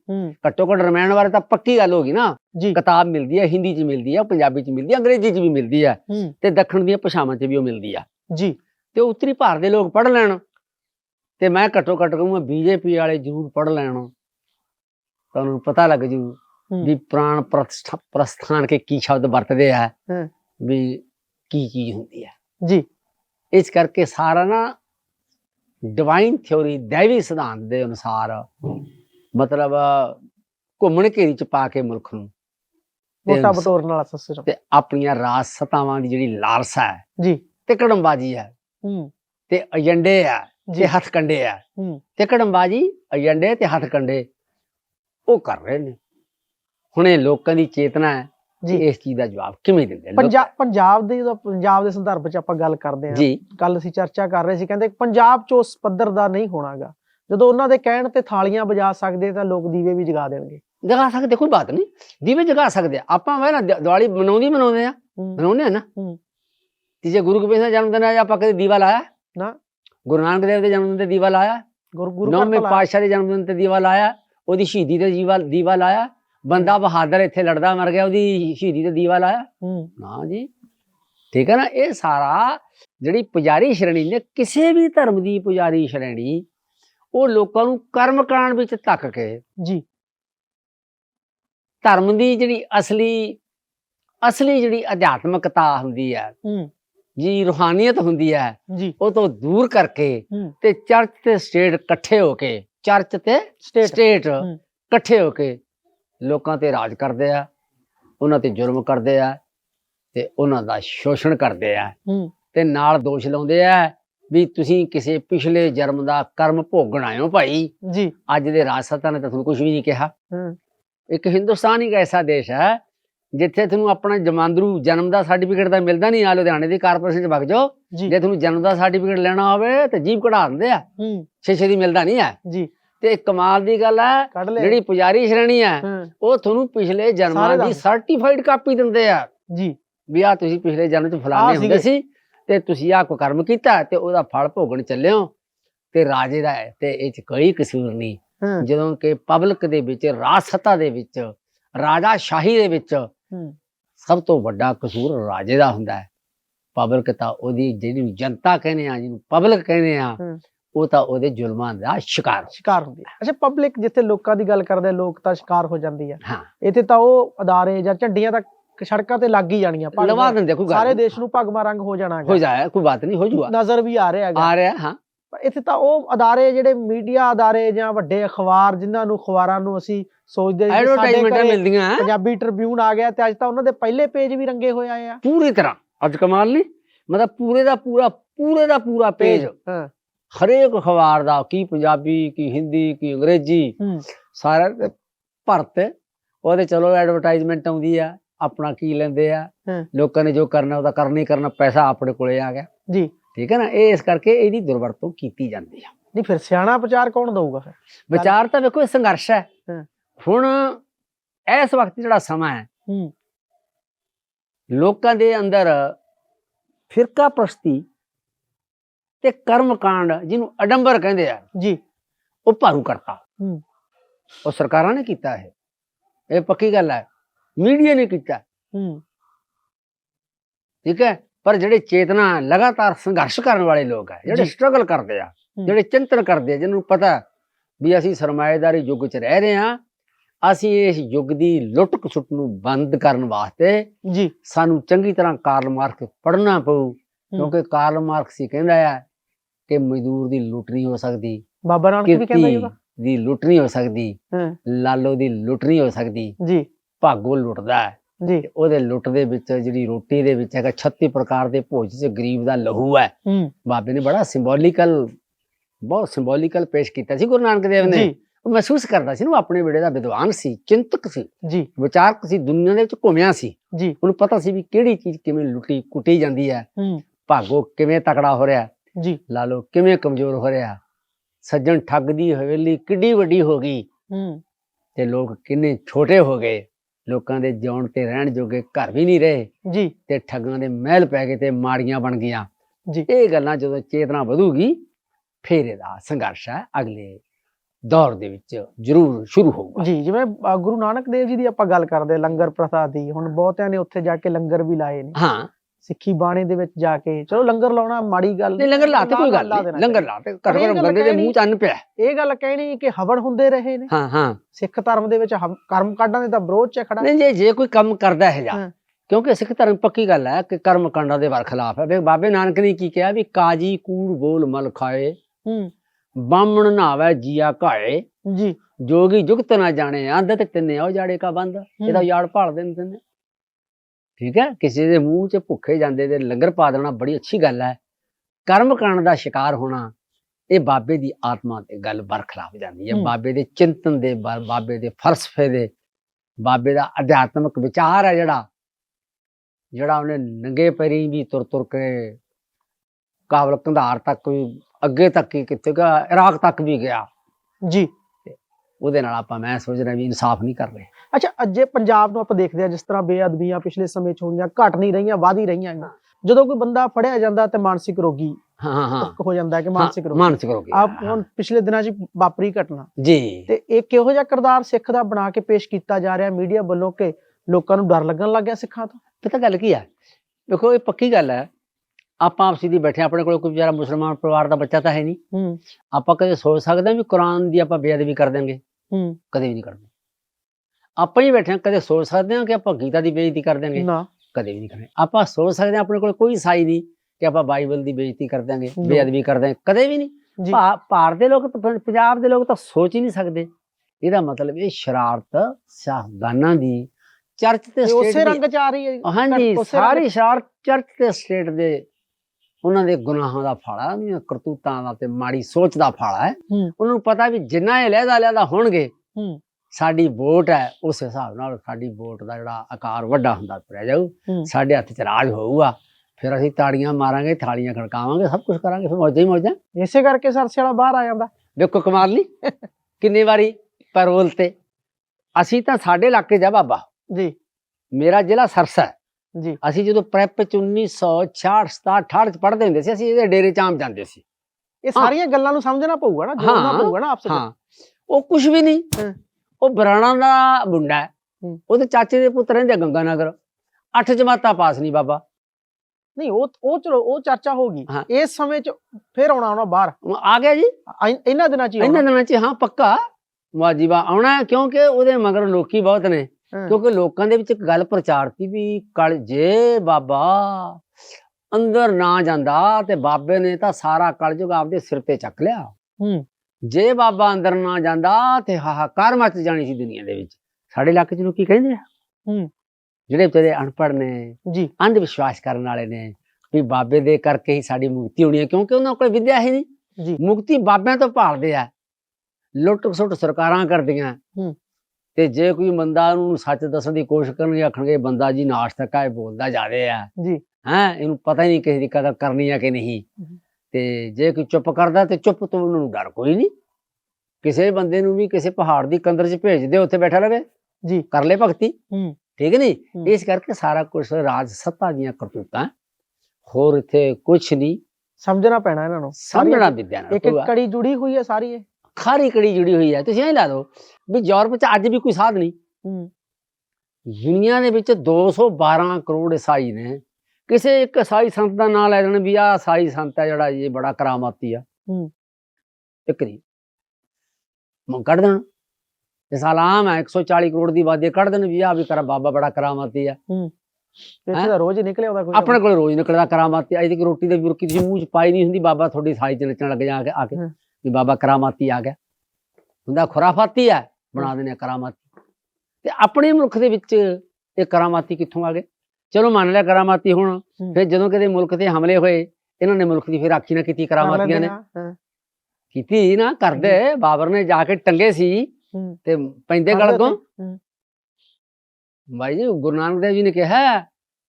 [SPEAKER 1] ਘੱਟੋ ਘੱਟ ਰਮਾਇਣ ਬਾਰੇ ਤਾਂ ਪੱਕੀ ਗੱਲ ਹੋ ਗਈ ਨਾ।
[SPEAKER 2] ਜੀ।
[SPEAKER 1] ਕਿਤਾਬ ਮਿਲਦੀ ਹੈ ਹਿੰਦੀ 'ਚ ਮਿਲਦੀ ਹੈ ਪੰਜਾਬੀ 'ਚ ਮਿਲਦੀ ਹੈ ਅੰਗਰੇਜ਼ੀ 'ਚ ਵੀ ਮਿਲਦੀ ਹੂੰ। ਤੇ ਦੱਖਣ ਦੀਆਂ ਭਾਸ਼ਾਵਾਂ 'ਚ ਵੀ ਉਹ ਮਿਲਦੀ ਆ।
[SPEAKER 2] ਜੀ।
[SPEAKER 1] ਤੇ ਉੱਤਰੀ ਭਾਰਤ ਦੇ ਲੋਕ ਪੜ੍ਹ ਲੈਣ। ਤੇ ਮੈਂ ਘੱਟੋ ਘੱਟ ਕਹੂੰਗਾ ਬੀਜੇਪੀ ਵਾਲੇ ਜ਼ਰੂਰ ਪੜ੍ਹ ਲੈਣ। ਤੁਹਾਨੂੰ ਪਤਾ ਲੱਗ ਜੂ। ਵੀ ਪ੍ਰਾਣ ਪ੍ਰਸਥ- ਪ੍ਰਸਥਾਨ ਕੇ ਕੀ ਸ਼ਬਦ ਵਰਤਦੇ ਆ। ਵੀ ਕੀ ਚੀਜ਼ ਹੁੰਦੀ ਹੈ
[SPEAKER 2] ਜੀ।
[SPEAKER 1] ਇਸ ਕਰਕੇ ਸਾਰਾ ਨਾ ਡਿਵਾਈਨ ਥਿਉਰੀ ਦੇਵੀ ਸਿਧਾਂਤ ਦੇ ਅਨੁਸਾਰ ਮਤਲਬ ਘੁੰਮਣ ਘੇਰੀ ਚ ਪਾ ਕੇ ਮੁਲਕ ਨੂੰ
[SPEAKER 2] ਵੋਟਾਂ ਬਟੋਰਨ ਵਾਲਾ ਸਿਸਟਮ
[SPEAKER 1] ਤੇ ਆਪਣੀਆਂ ਰਾਜ ਸਤਾਵਾਂ ਦੀ ਜਿਹੜੀ ਲਾਲਸਾ ਹੈ
[SPEAKER 2] ਜੀ।
[SPEAKER 1] ਤੇ ਕੜਮਬਾਜੀ ਹੈ।
[SPEAKER 2] ਹੂੰ।
[SPEAKER 1] ਤੇ ਏਜੰਡੇ ਆ
[SPEAKER 2] ਜੀ।
[SPEAKER 1] ਤੇ ਹੱਥ ਕੰਡੇ ਆ
[SPEAKER 2] ਹੂੰ।
[SPEAKER 1] ਤੇ ਕੜਮਬਾਜੀ ਏਜੰਡੇ ਤੇ ਹੱਥ ਕੰਡੇ ਉਹ ਕਰ ਰਹੇ ਨੇ। ਹੁਣ ਇਹ ਲੋਕਾਂ ਦੀ ਚੇਤਨਾ ਹੈ
[SPEAKER 2] ਜੀ।
[SPEAKER 1] ਇਸ ਚੀਜ਼ ਦਾ ਜਵਾਬ ਕਿਵੇਂ ਦਿੰਦੇ ਲੋਕ?
[SPEAKER 2] ਪੰਜਾਬ ਪੰਜਾਬ ਦੇ ਜਦੋਂ ਪੰਜਾਬ ਦੇ ਸੰਦਰਭ 'ਚ ਆਪਾਂ ਗੱਲ ਕਰਦੇ ਹਾਂ
[SPEAKER 1] ਜੀ।
[SPEAKER 2] ਕੱਲ ਅਸੀਂ ਚਰਚਾ ਕਰ ਰਹੇ ਸੀ ਕਹਿੰਦੇ ਪੰਜਾਬ 'ਚ ਉਸ ਪੱਧਰ ਦਾ ਨਹੀਂ ਹੋਣਾਗਾ। ਜਦੋਂ ਉਹਨਾਂ ਦੇ ਕਹਿਣ ਤੇ ਥਾਲੀਆਂ ਵਜਾ ਸਕਦੇ ਤਾਂ ਲੋਕ ਦੀਵੇ ਵੀ ਜਗਾ ਦੇਣਗੇ।
[SPEAKER 1] ਜਗਾ ਸਕਦੇ ਕੋਈ ਬਾਤ ਨਹੀਂ। ਦੀਵੇ ਜਗਾ ਸਕਦੇ ਆ। ਆਪਾਂ ਵੇ ਨਾ ਦਿ- ਦੀਵਾਲੀ ਮਨਾਉਂਦੀ ਮਨਾਉਂਦੇ ਆ। ਮਨਾਉਂਦੇ ਆ ਨਾ।
[SPEAKER 2] ਹੂੰ।
[SPEAKER 1] ਤੇ ਜੇ ਗੁਰੂ ਗੋਬਿੰਦ ਸਿੰਘ ਦਾ ਜਨਮ ਦਿਨ ਹੈ ਆਪਾਂ ਕਦੇ ਦੀਵਾ ਲਾਇਆ?
[SPEAKER 2] ਨਾ।
[SPEAKER 1] ਗੁਰੂ ਨਾਨਕ ਦੇਵ ਦੇ ਜਨਮ ਦਿਨ ਤੇ ਦੀਵਾ ਲਾਇਆ?
[SPEAKER 2] ਗੁਰੂ ਗੁਰੂ ਘਰ
[SPEAKER 1] ਨੌਵੇਂ ਪਾਤਸ਼ਾਹ ਦੇ ਜਨਮ ਦਿਨ ਤੇ ਦੀਵਾ ਲਾਇਆ? ਉਹਦੀ ਸ਼ਹੀਦੀ ਤੇ ਦੀਵਾ ਦੀਵਾ ਲਾਇਆ। ਬੰਦਾ ਬਹਾਦਰ ਇੱਥੇ ਲੜਦਾ ਮਰ ਗਿਆ ਉਹਦੀ ਸ਼ਹੀਦੀ ਤੇ ਦੀਵਾ ਲਾਇਆ।
[SPEAKER 2] ਹੂੰ।
[SPEAKER 1] ਨਾ ਜੀ। ਠੀਕ ਹੈ ਨਾ ਇਹ ਸਾਰਾ ਜਿਹੜੀ ਪੁਜਾਰੀ ਸ਼੍ਰੇਣੀ ਨੇ ਕਿਸੇ ਵੀ ਧਰਮ ਦੀ ਪੁਜਾਰੀ ਸ਼੍ਰੇਣੀ ਉਹ ਲੋਕਾਂ ਨੂੰ ਕਰਮ ਕਾਂਡ ਵਿੱਚ ਧੱਕ ਕੇ
[SPEAKER 2] ਜੀ।
[SPEAKER 1] ਧਰਮ ਦੀ ਜਿਹੜੀ ਅਸਲੀ ਅਸਲੀ ਜਿਹੜੀ ਅਧਿਆਤਮਕਤਾ ਹੁੰਦੀ ਹੈ
[SPEAKER 2] ਹੂੰ।
[SPEAKER 1] ਜੀ ਰੂਹਾਨੀਅਤ ਹੁੰਦੀ ਹੈ ਉਹ ਤੋਂ ਦੂਰ ਕਰਕੇ ਤੇ ਚਰਚ ਤੇ ਸਟੇਟ ਇਕੱਠੇ ਹੋ ਕੇ ਚਰਚ ਤੇ
[SPEAKER 2] ਸਟੇਟ।
[SPEAKER 1] ਇਕੱਠੇ ਹੋ ਕੇ ਲੋਕਾਂ ਤੇ ਰਾਜ ਕਰਦੇ ਆ ਉਹਨਾਂ ਤੇ ਜ਼ੁਲਮ ਕਰਦੇ ਆ ਤੇ ਉਹਨਾਂ ਦਾ ਸ਼ੋਸ਼ਣ ਕਰਦੇ ਆ। ਤੇ ਨਾਲ ਦੋਸ਼ ਲਾਉਂਦੇ ਆ ਵੀ ਤੁਸੀਂ ਕਿਸੇ ਪਿਛਲੇ ਜਨਮ ਦਾ ਕਰਮ ਭੋਗਣ ਹੋ ਭਾਈ।
[SPEAKER 2] ਜੀ।
[SPEAKER 1] ਅੱਜ ਦੇ ਰਾਜ ਸੱਤਾ ਨੇ ਤਾਂ ਤੁਹਾਨੂੰ ਕੁਝ ਵੀ ਨਹੀਂ ਕਿਹਾ। ਇੱਕ ਹਿੰਦੁਸਤਾਨ ਹੀ ਐਸਾ ਦੇਸ਼ ਹੈ ਜਿੱਥੇ ਤੁਹਾਨੂੰ ਆਪਣਾ ਜਮਾਂਦਰੂ ਜਨਮ ਦਾ ਸਰਟੀਫਿਕੇਟ ਤਾਂ ਮਿਲਦਾ ਨਹੀਂ ਆ ਲੁਧਿਆਣੇ ਦੀ ਕਾਰਪੋਰੇਸ਼ਨ ਚ ਵਗ ਜਾਓ।
[SPEAKER 2] ਜੀ।
[SPEAKER 1] ਤੁਹਾਨੂੰ ਜਨਮ ਦਾ ਸਰਟੀਫਿਕੇਟ ਲੈਣਾ ਹੋਵੇ ਤਾਂ ਜੀਬ ਕਢਾ ਦਿੰਦੇ ਆ।
[SPEAKER 2] ਹੂੰ।
[SPEAKER 1] ਛੇ ਛੇ ਦੀ ਮਿਲਦਾ ਨਹੀਂ ਹੈ।
[SPEAKER 2] ਜੀ।
[SPEAKER 1] ਤੇ ਇੱਕ ਕਮਾਲ ਦੀ ਗੱਲ ਹੈ ਜਿਹੜੀ ਪੁਜਾਰੀ ਸ਼੍ਰੇਣੀ ਹੈ
[SPEAKER 2] ਹੂੰ।
[SPEAKER 1] ਉਹ ਤੁਹਾਨੂੰ ਪਿਛਲੇ ਜਨਮਾਂ ਦੀ। ਸਰਟੀਫਾਈਡ ਕਾਪੀ ਦਿੰਦੇ ਆ।
[SPEAKER 2] ਜੀ।
[SPEAKER 1] ਵੀ ਆ ਤੁਸੀਂ ਪਿਛਲੇ ਜਨਮ ਚ ਫਲਾਣੇ ਹੁੰਦੇ। ਸੀ ਤੇ ਤੁਸੀਂ ਆ ਕੋ ਕਰਮ ਕੀਤਾ ਤੇ ਉਹਦਾ ਫਲ ਭੋਗਣ ਚੱਲਿਓ। ਤੇ ਰਾਜੇ ਦਾ ਹੈ ਤੇ ਇਹ ਚ ਕੋਈ ਕਸੂਰ ਨਹੀਂ।
[SPEAKER 2] ਹੂੰ।
[SPEAKER 1] ਜਦੋਂ ਕਿ ਪਬਲਿਕ ਦੇ ਵਿੱਚ ਰਾਜ ਸੱਤਾ ਦੇ ਵਿੱਚ ਰਾਜਾ ਸ਼ਾਹੀ ਦੇ ਵਿੱਚ
[SPEAKER 2] ਹੂੰ
[SPEAKER 1] ਸਭ ਤੋਂ ਵੱਡਾ ਕਸੂਰ ਰਾਜੇ ਦਾ ਹੁੰਦਾ ਹੈ। ਪਬਲਿਕ ਤਾਂ ਉਹਦੀ ਜਿਹੜੀ ਜਨਤਾ ਕਹਿੰਦੇ ਆ ਜਿਹਨੂੰ ਪਬਲਿਕ ਕਹਿੰਦੇ ਆ। ਉਹ ਤਾਂ ਉਹਦੇ ਜ਼ੁਲਮਾਂ ਦਾ ਸ਼ਿਕਾਰ।
[SPEAKER 2] ਸ਼ਿਕਾਰ ਹੁੰਦੀ ਹੈ। ਅੱਛਾ ਪਬਲਿਕ ਜਿੱਥੇ ਲੋਕਾਂ ਦੀ ਗੱਲ ਕਰਦੇ ਆ, ਲੋਕ ਤਾਂ ਸ਼ਿਕਾਰ ਹੋ ਜਾਂਦੀ ਹੈ।
[SPEAKER 1] ਹਾਂ।
[SPEAKER 2] ਇੱਥੇ ਤਾਂ ਉਹ ਅਦਾਰੇ ਜਾਂ ਝੰਡੀਆਂ ਤਾਂ ਸੜਕਾਂ ਤੇ ਲੱਗ ਹੀ ਜਾਣੀਆਂ
[SPEAKER 1] ਲਵਾ ਦਿੰਦੇ ਕੋਈ ਗੱਲ
[SPEAKER 2] ਸਾਰੇ। ਦੇਸ਼ ਨੂੰ ਭਗਵਾ ਰੰਗ ਹੋ ਜਾਣਾ
[SPEAKER 1] ਹੋ ਜਾਏ ਕੋਈ ਬਾਤ ਨਹੀਂ ਹੋ ਜੂਗਾ।
[SPEAKER 2] ਨਜ਼ਰ ਵੀ ਆ ਰਿਹਾ ਹੈਗਾ।
[SPEAKER 1] ਆ ਰਿਹਾ ਹਾਂ।
[SPEAKER 2] ਇੱਥੇ ਤਾਂ ਉਹ ਅਦਾਰੇ ਜਿਹੜੇ ਮੀਡੀਆ ਅਦਾਰੇ ਜਾਂ ਵੱਡੇ ਅਖਬਾਰ ਜਿਨ੍ਹਾਂ ਨੂੰ ਅਖਬਾਰਾਂ ਨੂੰ ਅਸੀਂ ਸੋਚਦੇ ਸੀ
[SPEAKER 1] ਐਡਵਰਟਾਈਜ਼ਮੈਂਟਾਂ ਮਿਲਦੀਆਂ।
[SPEAKER 2] ਪੰਜਾਬੀ ਟ੍ਰਿਬਿਊਨ ਆ ਗਿਆ ਤੇ ਅੱਜ ਤਾਂ ਉਹਨਾਂ ਦੇ ਪਹਿਲੇ ਪੇਜ ਵੀ ਰੰਗੇ ਹੋਏ ਆਏ ਆ।
[SPEAKER 1] ਪੂਰੀ ਤਰ੍ਹਾਂ। ਅੱਜ ਕਮਾਲ ਨਹੀਂ? ਮਤਲਬ ਪੂਰੇ ਦਾ ਪੂਰਾ ਪੂਰੇ ਦਾ ਪੂਰਾ ਪੇਜ
[SPEAKER 2] ਹਾਂ।
[SPEAKER 1] ਹਰੇਕ ਅਖਬਾਰ ਦਾ ਕੀ ਪੰਜਾਬੀ ਕੀ ਹਿੰਦੀ ਕੀ ਅੰਗਰੇਜ਼ੀ ਸਾਰਾ ਤੇ ਭਰਤ ਉਹਦੇ ਚਲੋ ਐਡਵਰਟਾਈਜ਼ਮੈਂਟ ਆਉਂਦੀ ਆ ਆਪਣਾ ਕੀ ਲੈਂਦੇ ਆ। ਲੋਕਾਂ ਨੇ ਜੋ ਕਰਨਾ ਉਹਦਾ ਕਰਨਾ ਕਰਨਾ ਪੈਸਾ ਆਪਣੇ ਕੋਲੇ ਆ ਗਿਆ।
[SPEAKER 2] ਜੀ।
[SPEAKER 1] ਠੀਕ ਹੈ ਨਾ? ਇਹ ਇਸ ਕਰਕੇ ਇਹਦੀ ਦੁਰਵਰਤੋਂ ਕੀਤੀ ਜਾਂਦੀ ਆ।
[SPEAKER 2] ਨਹੀਂ ਫਿਰ ਸਿਆਣਾ ਪ੍ਰਚਾਰ ਕੌਣ ਦਊਗਾ ਫਿਰ?
[SPEAKER 1] ਵਿਚਾਰ ਤਾਂ ਵੇਖੋ ਇਹ ਸੰਘਰਸ਼ ਹੈ। ਹੁਣ ਇਸ ਵਕਤ ਜਿਹੜਾ ਸਮਾਂ ਹੈ ਲੋਕਾਂ ਦੇ ਅੰਦਰ ਫਿਰਕਾ ਪ੍ਰਸਤੀ ਤੇ ਕਰਮਕਾਂਡ ਜਿਹਨੂੰ ਅਡੰਬਰ ਕਹਿੰਦੇ ਆ
[SPEAKER 2] ਜੀ।
[SPEAKER 1] ਉਹ ਭਾਰੂ ਕਰਤਾ। ਉਹ ਸਰਕਾਰਾਂ ਨੇ ਕੀਤਾ ਹੈ ਇਹ ਪੱਕੀ ਗੱਲ ਹੈ। ਮੀਡੀਆ ਨੇ ਕੀਤਾ। ਠੀਕ ਹੈ? ਪਰ ਜਿਹੜੇ ਚੇਤਨਾ ਲਗਾਤਾਰ ਸੰਘਰਸ਼ ਕਰਨ ਵਾਲੇ ਲੋਕ ਹੈ ਜਿਹੜੇ। ਸਟਰਗਲ ਕਰਦੇ ਆ। ਜਿਹੜੇ ਚਿੰਤਨ ਕਰਦੇ ਆ ਜਿਹਨੂੰ ਪਤਾ ਵੀ ਅਸੀਂ ਸਰਮਾਏਦਾਰੀ ਯੁੱਗ 'ਚ ਰਹਿ ਰਹੇ ਹਾਂ ਅਸੀਂ ਇਸ ਯੁੱਗ ਦੀ ਲੁੱਟ ਖਸੁੱਟ ਨੂੰ ਬੰਦ ਕਰਨ ਵਾਸਤੇ
[SPEAKER 2] ਜੀ।
[SPEAKER 1] ਸਾਨੂੰ ਚੰਗੀ ਤਰ੍ਹਾਂ ਕਾਰਲ ਮਾਰਕਸ ਪੜ੍ਹਨਾ ਪਊ ਕਿਉਂਕਿ ਕਾਰਲ ਮਾਰਕਸ ਹੀ ਕਹਿੰਦਾ ਹੈ ਕਿ ਮਜ਼ਦੂਰ ਦੀ ਲੁੱਟ ਨਹੀਂ ਹੋ ਸਕਦੀ
[SPEAKER 2] ਬਾਬਾ ਨਾਨਕ ਵੀ ਕਹਿੰਦਾ ਹੋਗਾ
[SPEAKER 1] ਦੀ ਲੁੱਟ ਨਹੀਂ ਹੋ ਸਕਦੀ ਲਾਲੋ ਦੀ ਲੁੱਟ ਨਹੀਂ ਹੋ ਸਕਦੀ
[SPEAKER 2] ਜੀ।
[SPEAKER 1] ਭਾਗੋ ਲੁੱਟਦਾ ਹੈ।
[SPEAKER 2] ਜੀ।
[SPEAKER 1] ਉਹਦੇ ਲੁੱਟ ਦੇ ਵਿੱਚ ਜਿਹੜੀ ਰੋਟੀ ਦੇ ਵਿੱਚ ਹੈਗਾ 36 ਪ੍ਰਕਾਰ ਦੇ ਭੋਜ 'ਚ ਗਰੀਬ ਦਾ ਲਹੂ ਹੈ। ਬਾਬੇ ਨੇ ਬੜਾ ਸਿੰਬੋਲੀਕਲ ਬਹੁਤ ਸਿੰਬੋਲੀਕਲ ਪੇਸ਼ ਕੀਤਾ ਸੀ ਗੁਰੂ ਨਾਨਕ ਦੇਵ ਨੇ।
[SPEAKER 2] ਜੀ।
[SPEAKER 1] ਉਹ ਮਹਿਸੂਸ ਕਰਦਾ ਸੀ ਨਾ ਆਪਣੇ ਵੇਲੇ ਦਾ ਵਿਦਵਾਨ ਸੀ ਚਿੰਤਕ ਸੀ।
[SPEAKER 2] ਜੀ।
[SPEAKER 1] ਵਿਚਾਰਕ ਸੀ ਦੁਨੀਆ ਦੇ ਵਿੱਚ ਘੁੰਮਿਆ ਸੀ।
[SPEAKER 2] ਜੀ।
[SPEAKER 1] ਉਹਨੂੰ ਪਤਾ ਸੀ ਵੀ ਕਿਹੜੀ ਚੀਜ਼ ਕਿਵੇਂ ਲੁੱਟੀ ਕੁੱਟੀ ਜਾਂਦੀ ਹੈ।
[SPEAKER 2] ਹੂੰ।
[SPEAKER 1] ਭਾਗੋ ਕਿਵੇਂ ਤਕੜਾ ਹੋ ਰਿਹਾ।
[SPEAKER 2] ਜੀ।
[SPEAKER 1] ਲਾਲੋ ਕਿਵੇਂ ਕਮਜ਼ੋਰ ਹੋ ਰਿਹਾ। ਸੱਜਣ ਠੱਗ ਦੀ ਹਵੇਲੀ ਕਿੱਡੀ ਵੱਡੀ ਹੋ ਗਈ।
[SPEAKER 2] ਹੂੰ।
[SPEAKER 1] ਤੇ ਲੋਕ ਕਿੰਨੇ ਛੋਟੇ ਹੋ ਗਏ। ਲੋਕਾਂ ਦੇ ਜਿਉਣ ਤੇ ਰਹਿਣ ਜੋਗੇ ਘਰ ਵੀ ਨਹੀਂ ਰਹੇ
[SPEAKER 2] ਜੀ।
[SPEAKER 1] ਤੇ ਠੱਗਾਂ ਦੇ ਮਹਿਲ ਪੈ ਗਏ ਤੇ ਮਾੜੀਆਂ ਬਣ ਗਈਆਂ।
[SPEAKER 2] ਜੀ।
[SPEAKER 1] ਇਹ ਗੱਲਾਂ ਜਦੋਂ ਚੇਤਨਾ ਵਧੂਗੀ ਫੇਰ ਇਹਦਾ ਸੰਘਰਸ਼ ਹੈ। ਅਗਲੇ ਦੌਰ ਦੇ ਵਿੱਚ ਜ਼ਰੂਰ ਸ਼ੁਰੂ ਹੋਊਗਾ।
[SPEAKER 2] ਜੀ ਜਿਵੇਂ ਗੁਰੂ ਨਾਨਕ ਦੇਵ ਜੀ ਦੀ ਆਪਾਂ ਗੱਲ ਕਰਦੇ ਲੰਗਰ ਪ੍ਰਥਾ ਦੀ। ਹੁਣ ਬਹੁਤਿਆਂ ਨੇ ਉੱਥੇ ਜਾ ਕੇ ਲੰਗਰ ਵੀ ਲਾਏ ਨੇ।
[SPEAKER 1] ਹਾਂ।
[SPEAKER 2] ਸਿੱਖੀ ਬਾਣੇ ਦੇ ਵਿੱਚ ਜਾ ਕੇ ਚਲੋ ਲੰਗਰ ਲਾਉਣਾ ਮਾੜੀ ਗੱਲ
[SPEAKER 1] ਨਹੀਂ ਲੰਗਰ ਲਾਤੇ ਕੋਈ ਗੱਲ ਨਹੀਂ ਲੰਗਰ। ਲਾਤੇ ਘੱਟ
[SPEAKER 2] ਗੱਲ
[SPEAKER 1] ਬੰਦੇ ਦੇ ਮੂੰਹ ਚ ਅੰਨ ਪਿਆ।
[SPEAKER 2] ਇਹ ਗੱਲ ਕਹਿਣੀ ਕਿ ਹਵਨ ਹੁੰਦੇ ਰਹੇ ਨੇ।
[SPEAKER 1] ਹਾਂ ਹਾਂ।
[SPEAKER 2] ਸਿੱਖ ਧਰਮ ਦੇ ਵਿੱਚ ਕਰਮ ਕਾਂਡਾਂ ਦੇ ਤਾਂ ਵਿਰੋਧ ਚ ਖੜਾ।
[SPEAKER 1] ਨਹੀਂ ਜੇ ਜੇ ਕੋਈ ਕੰਮ ਕਰਦਾ ਹੈ ਜਾ। ਕਿਉਂਕਿ ਸਿੱਖ ਧਰਮ ਪੱਕੀ ਗੱਲ ਹੈ ਕਿ ਕਰਮ ਕਾਂਡਾਂ ਦੇ ਵਰਖਲਾਫ ਹੈ। ਵੇ ਬਾਬੇ ਨਾਨਕ ਨੇ ਕੀ ਕਿਹਾ ਵੀ ਕਾਜੀ ਕੂੜ ਬੋਲ ਮਲ ਖਾਏ
[SPEAKER 2] ਹੂੰ।
[SPEAKER 1] ਬਾਹਮਣ ਨਾਵੇ ਜੀਆ ਘਾਏ।
[SPEAKER 2] ਜੀ।
[SPEAKER 1] ਜੋਗੀ ਜੁਗਤ ਨਾ ਜਾਣੇ ਆਦਤ ਤਿੰਨੇ ਉਹ ਜਾੜੇ ਕਾ ਬੰਦ। ਇਹਦਾ ਯਾੜ ਭਾਲ ਦਿੰਦੇ ਨੇ। ਠੀਕ ਹੈ? ਕਿਸੇ ਦੇ ਮੂੰਹ 'ਚ ਭੁੱਖੇ ਜਾਂਦੇ ਤੇ ਲੰਗਰ ਪਾ ਦੇਣਾ ਬੜੀ ਅੱਛੀ ਗੱਲ ਹੈ। ਕਰਮ ਕਾਂਡ ਦਾ ਸ਼ਿਕਾਰ ਹੋਣਾ ਇਹ ਬਾਬੇ ਦੀ ਆਤਮਾ ਤੇ ਗੱਲ ਬਰਖਲਾਫ ਜਾਂਦੀ ਹੈ। ਬਾਬੇ ਦੇ ਚਿੰਤਨ ਦੇ ਬਾਬੇ ਦੇ ਫਲਸਫੇ ਦੇ ਬਾਬੇ ਦਾ ਅਧਿਆਤਮਿਕ ਵਿਚਾਰ ਹੈ ਜਿਹੜਾ ਜਿਹੜਾ ਉਹਨੇ ਨੰਗੇ ਪੈਰੀ ਵੀ ਤੁਰ ਤੁਰ ਕੇ ਕਾਬਲ ਕੰਧਾਰ ਤੱਕ ਵੀ ਅੱਗੇ ਤੱਕ ਹੀ ਕਿੱਥੇ ਗਿਆ ਇਰਾਕ ਤੱਕ ਵੀ ਗਿਆ।
[SPEAKER 2] ਜੀ।
[SPEAKER 1] ਉਹਦੇ ਨਾਲ ਆਪਾਂ ਮੈਂ ਸੋਚ ਰਿਹਾ ਵੀ ਇਨਸਾਫ ਨਹੀਂ ਕਰ ਰਹੇ।
[SPEAKER 2] ਅੱਛਾ ਅੱਜੇ ਪੰਜਾਬ ਨੂੰ ਆਪਾਂ ਦੇਖਦੇ ਹਾਂ ਜਿਸ ਤਰ੍ਹਾਂ ਬੇਅਦਬੀਆਂ ਪਿਛਲੇ ਸਮੇਂ ਚ ਹੋਈਆਂ ਘਟ ਨਹੀਂ ਰਹੀਆਂ ਵਧ ਹੀ ਰਹੀਆਂ ਹੈਗੀਆਂ। ਜਦੋਂ ਕੋਈ ਬੰਦਾ ਫੜਿਆ ਜਾਂਦਾ ਤੇ ਮਾਨਸਿਕ ਰੋਗੀ
[SPEAKER 1] ਹਾਂ ਹਾਂ ਹਾਂ।
[SPEAKER 2] ਜਾਂਦਾ ਕਿ ਮਾਨਸਿਕ ਰੋਗੀ।
[SPEAKER 1] ਮਾਨਸਿਕ ਰੋਗੀ
[SPEAKER 2] ਆਪ ਹੁਣ ਪਿਛਲੇ ਦਿਨਾਂ 'ਚ ਵਾਪਰੀ ਘਟਨਾ।
[SPEAKER 1] ਜੀ।
[SPEAKER 2] ਤੇ ਇਹ ਕਿਹੋ ਜਿਹਾ ਕਿਰਦਾਰ ਸਿੱਖ ਦਾ ਬਣਾ ਕੇ ਪੇਸ਼ ਕੀਤਾ ਜਾ ਰਿਹਾ ਮੀਡੀਆ ਵੱਲੋਂ ਕਿ ਲੋਕਾਂ ਨੂੰ ਡਰ ਲੱਗਣ ਲੱਗ ਗਿਆ ਸਿੱਖਾਂ ਤੋਂ?
[SPEAKER 1] ਪਤਾ ਗੱਲ ਕੀ ਹੈ ਵੇਖੋ ਇਹ ਪੱਕੀ ਗੱਲ ਹੈ। ਆਪਾਂ ਆਪਸੀ ਦੀ ਬੈਠੇ ਆਪਣੇ ਕੋਲ ਕੋਈ ਵਿਚਾਰਾ ਮੁਸਲਮਾਨ ਪਰਿਵਾਰ ਦਾ ਬੱਚਾ ਤਾਂ ਹੈ ਨਹੀਂ।
[SPEAKER 2] ਹੂੰ।
[SPEAKER 1] ਆਪਾਂ ਕਦੇ ਸੋਚ ਸਕਦੇ ਹਾਂ ਵੀ ਕੁਰਾਨ ਦੀ ਆਪਾਂ ਬੇਅਦਬੀ ਕਰ ਦਾਂਗੇ
[SPEAKER 2] ਹੂੰ।
[SPEAKER 1] ਕਦੇ ਵੀ ਨਹੀਂ ਕਰਦੇ। ਆਪਾਂ ਹੀ ਬੈਠੇ ਹਾਂ ਕਦੇ ਸੋਚ ਸਕਦੇ ਹਾਂ ਕਿ ਆਪਾਂ ਗੀਤਾ ਦੀ ਬੇਇੱਜ਼ਤੀ ਕਰ ਦਾਂਗੇ
[SPEAKER 2] ਨਾ।
[SPEAKER 1] ਕਦੇ ਵੀ ਨਹੀਂ ਕਰਨੀ ਆਪਾਂ ਸੋਚ ਸਕਦੇ ਹਾਂ ਆਪਣੇ ਕੋਲ ਕੋਈ ਸਾਈ ਨਹੀਂ ਕਿ ਆਪਾਂ ਬਾਈਬਲ ਦੀ ਬੇਇੱਜ਼ਤੀ ਕਰ ਦਾਂਗੇ. ਬੇਅਦਬੀ ਕਰ ਦਾਂਗੇ ਕਦੇ ਵੀ ਨਹੀਂ। ਭਾਰਤ ਦੇ ਲੋਕ ਪੰਜਾਬ ਦੇ ਲੋਕ ਤਾਂ ਸੋਚ ਹੀ ਨਹੀਂ ਸਕਦੇ। ਇਹਦਾ ਮਤਲਬ ਇਹ ਸ਼ਰਾਰਤ ਸਿਆਸਤਦਾਨਾਂ ਦੀ ਚਰਚ ਤੇ ਸਟੇਟ
[SPEAKER 2] ਉਸੇ ਰੰਗ 'ਚ ਆ ਰਹੀ ਹੈ
[SPEAKER 1] ਹਾਂਜੀ ਸਾਰੀ ਸ਼ਰਾਰਤ ਚਰਚ ਤੇ ਸਟੇਟ ਦੇ ਉਹਨਾਂ ਦੇ ਗੁਨਾਹਾਂ ਦਾ ਫਲ ਉਹਨਾਂ ਕਰਤੂਤਾਂ ਦਾ ਤੇ ਮਾੜੀ ਸੋਚ ਦਾ ਫਲ ਹੈ। ਉਹਨਾਂ ਨੂੰ ਪਤਾ ਵੀ ਜਿੰਨਾ ਇਹ ਲਹਿਦਾ ਲਹਿਦਾ ਹੋਣਗੇ ਸਾਡੀ ਵੋਟ ਹੈ ਉਸ ਹਿਸਾਬ ਨਾਲ ਸਾਡੀ ਵੋਟ ਦਾ ਜਿਹੜਾ ਆਕਾਰ ਵੱਡਾ ਹੁੰਦਾ ਤੁਰਿਆ ਜਾਊ। ਸਾਡੇ ਹੱਥ 'ਚ ਰਾਜ ਹੋਊਗਾ ਫਿਰ ਅਸੀਂ ਤਾੜੀਆਂ ਮਾਰਾਂਗੇ ਥਾਲੀਆਂ ਖੜਕਾਵਾਂਗੇ ਸਭ ਕੁਝ ਕਰਾਂਗੇ ਫਿਰ ਮੌਜਾਂ ਹੀ ਮੌਜਾਂ।
[SPEAKER 2] ਇਸੇ ਕਰਕੇ ਸਰਸੇ ਵਾਲਾ ਬਾਹਰ ਆ ਜਾਂਦਾ
[SPEAKER 1] ਵੇਖੋ ਕਮਾਲ ਨਹੀਂ ਕਿੰਨੇ ਵਾਰੀ ਪੈਰੋਲ ਤੇ। ਅਸੀਂ ਤਾਂ ਸਾਡੇ ਇਲਾਕੇ ਜਾ ਬਾਬਾ।
[SPEAKER 2] ਜੀ।
[SPEAKER 1] ਮੇਰਾ ਜ਼ਿਲ੍ਹਾ ਸਰਸਾ
[SPEAKER 2] ਜੀ।
[SPEAKER 1] ਅਸੀਂ ਜਦੋਂ ਪ੍ਰੈਪ ਚ 1966 67 68 ਚ ਪੜ੍ਹਦੇ ਹੁੰਦੇ ਸੀ ਅਸੀਂ ਇਹਦੇ ਡੇਰੇ ਚ ਆਮ ਜਾਂਦੇ ਸੀ।
[SPEAKER 2] ਇਹ ਸਾਰੀਆਂ ਗੱਲਾਂ ਨੂੰ ਸਮਝਣਾ ਪਊਗਾ ਨਾ ਜੋੜਨਾ ਪਊਗਾ ਨਾ ਆਪਸ ਵਿੱਚ
[SPEAKER 1] ਹਾਂ। ਉਹ ਕੁਝ ਵੀ ਨਹੀਂ। ਉਹ ਬਰਾਣਾ ਦਾ ਮੁੰਡਾ ਹੈ। ਉਹਦੇ ਚਾਚੇ ਦੇ ਪੁੱਤ ਰਹਿੰਦੇ ਗੰਗਾ ਨਗਰ ਅੱਠ ਜਮਾਤਾਂ ਪਾਸ ਨਹੀਂ ਬਾਬਾ।
[SPEAKER 2] ਨਹੀਂ ਉਹ ਉਹ ਚਲੋ ਉਹ ਚਰਚਾ
[SPEAKER 1] ਹਾਂ।
[SPEAKER 2] ਇਸ ਸਮੇਂ ਚ ਫਿਰ ਆਉਣਾ ਆਉਣਾ ਬਾਹਰ।
[SPEAKER 1] ਆ ਗਿਆ ਜੀ।
[SPEAKER 2] ਇਹਨਾਂ ਦਿਨਾਂ ਚ
[SPEAKER 1] ਇਹਨਾਂ ਦਿਨਾਂ ਚ ਹਾਂ ਪੱਕਾ। ਵਾਜਿਬਾ ਆਉਣਾ ਕਿਉਂਕਿ ਉਹਦੇ ਮਗਰ ਲੋਕੀ ਬਹੁਤ ਨੇ। ਕਿਉਂਕਿ ਲੋਕਾਂ ਦੇ ਵਿੱਚ ਇੱਕ ਗੱਲ ਪ੍ਰਚਾਰਤੀ ਵੀ ਕਲ ਜੇ ਬਾਬਾ ਅੰਦਰ ਨਾ ਜਾਂਦਾ ਤੇ ਬਾਬੇ ਨੇ ਤਾਂ ਸਾਰਾ ਕਲਯੁਗ ਆਪਦੇ ਸਿਰ ਤੇ ਚੱਕ ਲਿਆ।
[SPEAKER 2] ਹੂੰ।
[SPEAKER 1] ਜੇ ਬਾਬਾ ਅੰਦਰ ਨਾ ਜਾਂਦਾ ਤੇ ਹਾਹਾਕਾਰ ਮਚ ਜਾਣੀ ਸੀ ਦੁਨੀਆ ਦੇ ਵਿੱਚ। ਸਾਡੇ ਇਲਾਕੇ ਚ ਲੋਕੀ ਕਹਿੰਦੇ ਆ?
[SPEAKER 2] ਹੂੰ।
[SPEAKER 1] ਜਿਹੜੇ ਵਿਚਾਰੇ ਅਨਪੜ੍ਹ ਨੇ
[SPEAKER 2] ਜੀ।
[SPEAKER 1] ਅੰਧ ਵਿਸ਼ਵਾਸ ਕਰਨ ਵਾਲੇ ਨੇ ਵੀ ਬਾਬੇ ਦੇ ਕਰਕੇ ਹੀ ਸਾਡੀ ਮੁਕਤੀ ਹੋਣੀ ਹੈ ਕਿਉਂਕਿ ਉਹਨਾਂ ਕੋਲ ਵਿਦਿਆ ਹੀ ਨਹੀਂ।
[SPEAKER 2] ਜੀ।
[SPEAKER 1] ਮੁਕਤੀ ਬਾਬਿਆਂ ਤੋਂ ਭਾਲਦੇ ਆ। ਲੁੱਟ ਖਸੁੱਟ ਸਰਕਾਰਾਂ ਕਰਦੀਆਂ।
[SPEAKER 2] ਹੂੰ।
[SPEAKER 1] ਤੇ ਜੇ ਕੋਈ ਬੰਦਾ ਉਹਨੂੰ ਸੱਚ ਦੱਸਣ ਦੀ ਕੋਸ਼ਿਸ਼ ਕਰਨਗੇ ਆਖਣਗੇ ਬੰਦਾ ਜੀ ਨਾਸਤਕ ਹੈ ਬੋਲਦਾ ਜਾਦੇ ਆ
[SPEAKER 2] ਜੀ।
[SPEAKER 1] ਹੈ ਇਹਨੂੰ ਪਤਾ ਹੀ ਨਹੀਂ ਕਿਸੇ ਦੀ ਕਦਰ ਕਰਨੀ ਹੈ ਕਿ ਨਹੀਂ। ਤੇ ਜੇ ਕੋਈ ਚੁੱਪ ਕਰਦਾ ਤੇ ਚੁੱਪ ਤੋਂ ਉਹਨੂੰ ਡਰ ਕੋਈ ਨਹੀਂ। ਕਿਸੇ ਬੰਦੇ ਨੂੰ ਵੀ ਕਿਸੇ ਪਹਾੜ ਦੀ ਕੰਦਰ 'ਚ ਭੇਜ ਦੇ ਉੱਥੇ ਬੈਠਾ ਰਵੇ।
[SPEAKER 2] ਜੀ।
[SPEAKER 1] ਕਰ ਲੈ ਭਗਤੀ।
[SPEAKER 2] ਹੂੰ।
[SPEAKER 1] ਠੀਕ ਨਹੀਂ। ਇਸ ਕਰਕੇ ਸਾਰਾ ਕੁਝ ਰਾਜ ਸੱਤਾ ਦੀਆਂ ਕਰਤੂਤਾਂ। ਹੋਰ ਇੱਥੇ ਕੁਝ ਨਹੀਂ।
[SPEAKER 2] ਸਮਝਣਾ ਪੈਣਾ ਇਹਨਾਂ ਨੂੰ।
[SPEAKER 1] ਸਮਝਣਾ ਵਿਦਿਆ ਨਾਲ
[SPEAKER 2] ਇੱਕ। ਕੜੀ ਜੁੜੀ ਹੋਈ ਹੈ ਸਾਰੀ ਇਹ।
[SPEAKER 1] ਖਾਰੀ ਕੜੀ ਜੁੜੀ ਹੋਈ ਹੈ। ਤੁਸੀਂ ਇਹ ਲਾ ਲਓ ਵੀ ਯੂਰਪ 'ਚ ਅੱਜ ਵੀ ਕੋਈ ਸਾਧ ਨਹੀਂ।
[SPEAKER 2] ਹੂੰ।
[SPEAKER 1] ਦੁਨੀਆ ਦੇ ਵਿੱਚ 212 ਕਰੋੜ ਈਸਾਈ ਨੇ। ਕਿਸੇ ਇੱਕ ਈਸਾਈ ਸੰਤ ਦਾ ਨਾਮ ਲੈ ਦੇਣ ਵੀ ਆਹ ਈਸਾਈ ਸੰਤ ਹੈ ਜਿਹੜਾ ਇਹ ਬੜਾ ਕਰਾਮਾਤੀ ਆ।
[SPEAKER 2] ਹੂੰ।
[SPEAKER 1] ਇੱਕ ਨਹੀਂ ਮ ਕੱਢ ਦੇਣ। ਤੇ ਸਲਾਮ ਹੈ 140 ਕਰੋੜ ਦੀ ਹੈ, ਕੱਢ ਦੇਣ ਵੀ ਆ ਵੀ ਕਰ ਬਾਬਾ ਬੜਾ ਕਰਾਮਾਤੀ ਆ।
[SPEAKER 2] ਇੱਥੇ
[SPEAKER 1] ਹੈਂ?
[SPEAKER 2] ਤਾਂ ਰੋਜ਼ ਹੀ ਨਿਕਲਿਆ ਉਹਦਾ ਕੋਈ
[SPEAKER 1] ਆਪਣੇ ਕੋਲ ਰੋਜ਼ ਨਿਕਲਦਾ ਕਰਾਮਾਤੀ। ਅੱਜ ਤੱਕ ਰੋਟੀ ਦੇ ਬੁਰਕੀ ਤੁਸੀਂ ਮੂੰਹ ਚ ਪਾਈ ਨਹੀਂ ਹੁੰਦੀ ਬਾਬਾ ਤੁਹਾਡੀ ਸਾਈ ਚ ਨੱਚਣ ਲੱਗ ਜਾ ਕੇ ਆ ਕੇ। ਵੀ ਬਾਬਾ ਕਰਾਮਾਤੀ ਆ ਗਿਆ। ਹੁੰਦਾ ਖੁਰਾਫਾਤੀ ਹੈ ਬਣਾ ਦਿੰਦੇ ਆ ਕਰਾਮਾਤੀ। ਤੇ ਆਪਣੇ ਮੁਲਕ ਦੇ ਵਿੱਚ ਇਹ ਕਰਾਮਾਤੀ ਕਿੱਥੋਂ ਆ ਗਏ? ਚਲੋ ਮੰਨ ਲਿਆ ਕਰਾਮਾਤੀ ਹੁਣ। ਫਿਰ ਜਦੋਂ ਕਿਤੇ ਮੁਲਕ ਤੇ ਹਮਲੇ ਹੋਏ ਇਹਨਾਂ ਨੇ ਮੁਲਕ ਦੀ ਫਿਰ ਰਾਖੀ ਨਾ ਕੀਤੀ ਕਰਾਮਾਤੀਆਂ ਨੇ। ਕੀਤੀ ਨਾ ਕਰਦੇ ਬਾਬਰ ਨੇ ਜਾ ਕੇ ਟੰਗੇ ਸੀ ਤੇ ਪੈਂਦੇ ਗਲ ਕੋ
[SPEAKER 2] ਹੂੰ।
[SPEAKER 1] ਭਾਈ ਜੀ ਗੁਰੂ ਨਾਨਕ ਦੇਵ ਜੀ ਨੇ ਕਿਹਾ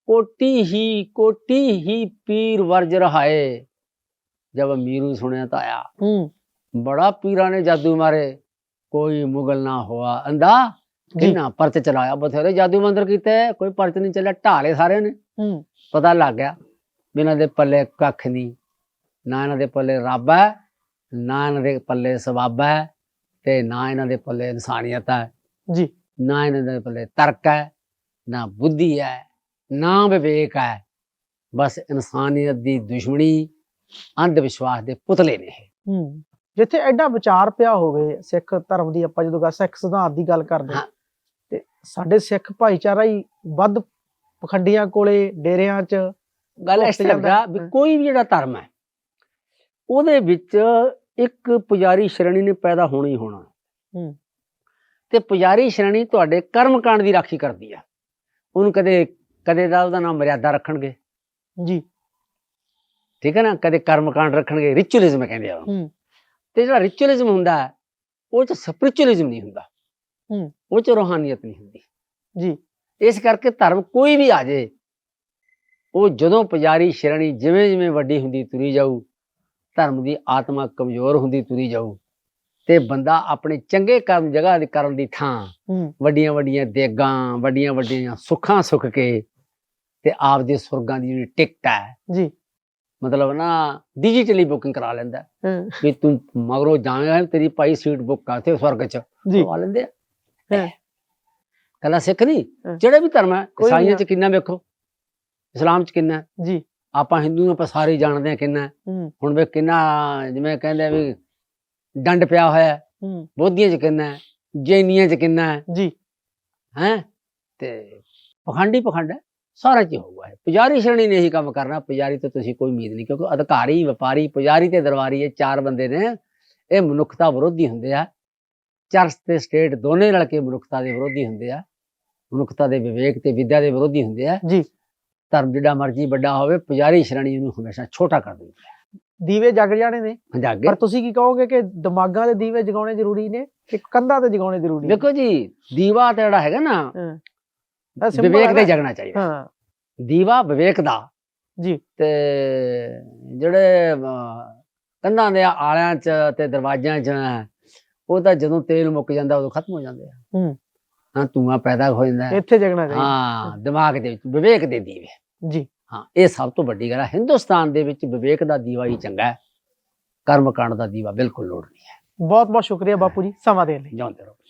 [SPEAKER 1] ਕੋਟੀ ਹੀ ਕੋਟੀ ਹੀ ਪੀਰ ਵਰਜ ਰਹਾਏ। ਜਬ ਅਮੀਰੂ ਸੁਣਿਆ ਤਾਂ ਆਇਆ। ਬੜਾ ਪੀਰਾਂ ਨੇ ਜਾਦੂ ਮਾਰੇ। ਕੋਈ ਮੁਗਲ ਨਾ ਹੋਆ ਅੰਦਾ ਕਿੰਨਾ ਪਰਚ ਚਲਾਇਆ ਬਥੇਰੇ ਜਾਦੂ ਮੰਦਰ ਕੀਤੇ ਕੋਈ ਪਰਚ ਨਹੀਂ ਚੱਲਿਆ ਢਾਲੇ ਸਾਰਿਆਂ ਨੇ।
[SPEAKER 2] ਹੂੰ।
[SPEAKER 1] ਪਤਾ ਲੱਗ ਗਿਆ ਵੀ ਇਹਨਾਂ ਦੇ ਪੱਲੇ ਕੱਖ ਨਹੀਂ। ਨਾ ਇਹਨਾਂ ਦੇ ਪੱਲੇ ਰੱਬ ਹੈ ਨਾ ਇਹਨਾਂ ਦੇ ਪੱਲੇ ਸਵਾਬ ਹੈ ਤੇ ਨਾ ਇਹਨਾਂ ਦੇ ਪੱਲੇ ਇਨਸਾਨੀਅਤ ਹੈ।
[SPEAKER 2] ਜੀ।
[SPEAKER 1] ਨਾ ਇਹਨਾਂ ਦੇ ਪੱਲੇ ਤਰਕ ਹੈ ਨਾ ਬੁੱਧੀ ਹੈ ਨਾ ਵਿਵੇਕ ਹੈ। ਬਸ ਇਨਸਾਨੀਅਤ ਦੀ ਦੁਸ਼ਮਣੀ ਅੰਧ ਵਿਸ਼ਵਾਸ ਦੇ ਪੁਤਲੇ ਨੇ।
[SPEAKER 2] ਹੂੰ। ਜਿੱਥੇ ਐਡਾ ਵਿਚਾਰ ਪਿਆ ਹੋਵੇ ਸਿੱਖ ਧਰਮ ਦੀ ਆਪਾਂ ਜਦੋਂ ਗੱਲ ਸਿੱਖ ਸਿਧਾਂਤ ਦੀ ਗੱਲ ਕਰਦੇ ਹਾਂ, ਸਾਡੇ ਸਿੱਖ ਭਾਈਚਾਰਾ ਹੀ ਵੱਧ ਪਖੰਡੀਆਂ ਕੋਲੇ ਡੇਰਿਆਂ 'ਚ
[SPEAKER 1] ਗੱਲ ਇਸ ਤਰ੍ਹਾਂ ਵੀ। ਕੋਈ ਵੀ ਜਿਹੜਾ ਧਰਮ ਹੈ ਉਹਦੇ ਵਿੱਚ ਇੱਕ ਪੁਜਾਰੀ ਸ਼੍ਰੇਣੀ ਨੇ ਪੈਦਾ ਹੋਣਾ ਹੀ ਹੋਣਾ।
[SPEAKER 2] ਹੂੰ।
[SPEAKER 1] ਤੇ ਪੁਜਾਰੀ ਸ਼੍ਰੇਣੀ ਤੁਹਾਡੇ ਕਰਮ ਕਾਂਡ ਦੀ ਰਾਖੀ ਕਰਦੀ ਆ। ਉਹਨੂੰ ਕਦੇ ਕਦੇ ਦਾ ਉਹਦਾ ਨਾਮ ਮਰਿਆਦਾ ਰੱਖਣਗੇ।
[SPEAKER 2] ਜੀ।
[SPEAKER 1] ਠੀਕ ਹੈ ਨਾ? ਕਦੇ ਕਰਮ ਕਾਂਡ ਰੱਖਣਗੇ ਰਿਚੁਅਲਿਜ਼ਮ ਕਹਿੰਦੇ ਆ ਉਹਨੂੰ।
[SPEAKER 2] ਹੂੰ।
[SPEAKER 1] ਤੇ ਜਿਹੜਾ ਰਿਚੁਅਲਿਜ਼ਮ ਹੁੰਦਾ ਉਹ ਚ ਸਪਿਰਚੁਅਲਿਜ਼ਮ ਨਹੀਂ ਹੁੰਦਾ।
[SPEAKER 2] ਹੂੰ।
[SPEAKER 1] ਉਹ ਚ ਰੋਹਾਨੀਅਤ ਨਹੀਂ ਹੁੰਦੀ।
[SPEAKER 2] ਜੀ।
[SPEAKER 1] ਇਸ ਕਰਕੇ ਧਰਮ ਕੋਈ ਵੀ ਆ ਜੇ ਉਹ ਜਦੋਂ ਪੁਜਾਰੀ ਸ਼੍ਰੇਣੀ ਜਿਵੇਂ ਜਿਵੇਂ ਵੱਡੀ ਹੁੰਦੀ ਤੁਰੀ ਜਾਊ ਧਰਮ ਦੀ ਆਤਮਾ ਕਮਜ਼ੋਰ ਹੁੰਦੀ ਤੁਰੀ ਜਾਊ ਤੇ ਬੰਦਾ ਆਪਣੇ ਚੰਗੇ ਕਰਮ ਜਗ੍ਹਾ ਦੇ ਕਰਨ ਦੀ ਥਾਂ ਵੱਡੀਆਂ ਵੱਡੀਆਂ ਦੇਗਾਂ ਵੱਡੀਆਂ ਵੱਡੀਆਂ ਸੁੱਖਾਂ ਸੁੱਖ ਕੇ ਤੇ ਆਪਦੇ ਸੁਰਗਾਂ ਦੀ ਜਿਹੜੀ ਟਿਕਟ ਹੈ
[SPEAKER 2] ਜੀ।
[SPEAKER 1] ਮਤਲਬ ਨਾ ਡਿਜੀਟਲੀ ਬੁਕਿੰਗ ਕਰਾ ਲੈਂਦਾ। ਵੀ ਤੂੰ ਮਗਰੋਂ ਜਾਵੇਂਗਾ ਤੇਰੀ ਭਾਈ ਸੀਟ ਬੁੱਕ ਆ ਤੇ ਸਵਰਗ ਚ ਕਰਵਾ ਲੈਂਦੇ ਆ।
[SPEAKER 2] ਹਾਂ।
[SPEAKER 1] ਕੱਲਾ ਸਿੱਖ ਨਹੀਂ?
[SPEAKER 2] ਹਾਂ।
[SPEAKER 1] ਜਿਹੜੇ ਵੀ ਧਰਮ ਹੈ
[SPEAKER 2] ਕੋਈ ਵੀ
[SPEAKER 1] ਈਸਾਈਆਂ
[SPEAKER 2] ਆ।
[SPEAKER 1] ਚ ਕਿੰਨਾ ਵੇਖੋ? ਇਸਲਾਮ ਚ ਕਿੰਨਾ? ਹੈ,
[SPEAKER 2] ਜੀ।
[SPEAKER 1] ਆਪਾਂ ਹਿੰਦੂ ਆਪਾਂ ਸਾਰੇ ਹੀ ਜਾਣਦੇ ਆ ਕਿੰਨਾ। ਹੈ।
[SPEAKER 2] ਹੂੰ
[SPEAKER 1] ਹੁਣ ਵੇ ਕਿੰਨਾ ਜਿਵੇਂ ਕਹਿੰਦੇ ਆ ਵੀ ਡੰਡ ਪਿਆ ਹੋਇਆ ਹੈ।
[SPEAKER 2] ਹੂੰ।
[SPEAKER 1] ਬੋਧੀਆਂ ਚ ਕਿੰਨਾ ਹੈ? ਜੈਨੀਆਂ ਚ ਕਿੰਨਾ ਹੈ?
[SPEAKER 2] ਜੀ।
[SPEAKER 1] ਹੈ? ਤੇ ਪਖੰਡੀ ਪਖੰਡ ਹੈ। ਸਾਰਾ ਚ ਹੋਊਗਾ ਇਹ। ਪੁਜਾਰੀ ਸ਼੍ਰੇਣੀ ਨੇ ਇਹੀ ਕੰਮ ਕਰਨਾ। ਪੁਜਾਰੀ ਤੋਂ ਤੁਸੀਂ ਕੋਈ ਉਮੀਦ ਨਹੀਂ ਕਿਉਂਕਿ ਅਧਿਕਾਰੀ ਵਪਾਰੀ ਪੁਜਾਰੀ ਤੇ ਦਰਬਾਰੀ ਇਹ ਚਾਰ ਬੰਦੇ ਨੇ। ਇਹ ਮਨੁੱਖਤਾ ਵਿਰੋਧੀ ਹੁੰਦੇ ਆ। ਚਰਚ ਤੇ ਸਟੇਟ ਦੋਨੇ ਰਲ ਕੇ ਮਨੁੱਖਤਾ ਦੇ ਵਿਰੋਧੀ ਹੁੰਦੇ ਆ। ਮਨੁੱਖਤਾ ਦੇ ਵਿਵੇਕ ਤੇ ਵਿਦਿਆ ਦੇ ਵਿਰੋਧੀ ਹੁੰਦੇ ਆ।
[SPEAKER 2] ਜੀ।
[SPEAKER 1] ਧਰਮ ਜਿੱਡਾ ਮਰਜ਼ੀ ਵੱਡਾ ਹੋਵੇ ਪੁਜਾਰੀ ਸ਼੍ਰੇਣੀ ਨੂੰ ਹਮੇਸ਼ਾ ਛੋਟਾ ਕਰ ਦਿੰਦਾ ਹੈ
[SPEAKER 2] ਦੀਵੇ ਜਗ ਜਾਣੇ ਨੇ।
[SPEAKER 1] ਜਾਗੇ।
[SPEAKER 2] ਪਰ ਤੁਸੀਂ ਕੀ ਕਹੋਗੇ ਕਿ ਦਿਮਾਗਾਂ ਦੇ ਦੀਵੇ ਜਗਾਉਣੇ ਜ਼ਰੂਰੀ ਨੇ ਕਿ ਕੰਧਾਂ ਤੇ ਜਗਾਉਣੇ ਜ਼ਰੂਰੀ ਨੇ?
[SPEAKER 1] ਦੇਖੋ ਜੀ ਦੀਵਾ ਤੇ ਜਿਹੜਾ ਹੈਗਾ ਨਾ ਵਿਵੇਕ
[SPEAKER 2] ਨਾ।
[SPEAKER 1] ਜਗਣਾ ਚਾਹੀਦਾ।
[SPEAKER 2] ਹਾਂ।
[SPEAKER 1] ਦੀਵਾ ਵਿਵੇਕ ਦਾ।
[SPEAKER 2] ਜੀ।
[SPEAKER 1] ਤੇ ਜਿਹੜੇ ਕੰਧਾਂ ਦੇ ਆਲਿਆਂ 'ਚ ਤੇ ਦਰਵਾਜ਼ਿਆਂ 'ਚ ਉਹ ਤਾਂ ਜਦੋਂ ਤੇਲ ਮੁੱਕ ਜਾਂਦਾ ਉਦੋਂ ਖਤਮ ਹੋ ਜਾਂਦੇ ਆ।
[SPEAKER 2] ਹੂੰ।
[SPEAKER 1] ਹਾਂ ਧੂਆਂ ਪੈਦਾ ਹੋ ਜਾਂਦਾ। ਹੈ।
[SPEAKER 2] ਇੱਥੇ ਜਗਣਾ ਚਾਹੀਦਾ।
[SPEAKER 1] ਹਾਂ ਦਿਮਾਗ ਦੇ ਵਿੱਚ ਵਿਵੇਕ ਦੇ ਦੀਵੇ।
[SPEAKER 2] ਜੀ।
[SPEAKER 1] ਹਾਂ ਇਹ ਸਭ ਤੋਂ ਵੱਡੀ ਗੱਲ ਹੈ ਹਿੰਦੁਸਤਾਨ ਦੇ ਵਿੱਚ ਵਿਵੇਕ ਦਾ ਦੀਵਾ ਹੀ ਚੰਗਾ ਹੈ। ਕਰਮ ਕਾਂਡ ਦਾ ਦੀਵਾ ਬਿਲਕੁਲ ਲੋੜ ਨਹੀਂ ਹੈ।
[SPEAKER 2] ਬਹੁਤ ਬਹੁਤ ਸ਼ੁਕਰੀਆ ਬਾਪੂ ਜੀ ਸਮਾਂ ਦੇਣ ਲਈ।
[SPEAKER 1] ਜਿਉਂਦੇ ਰਹੋ।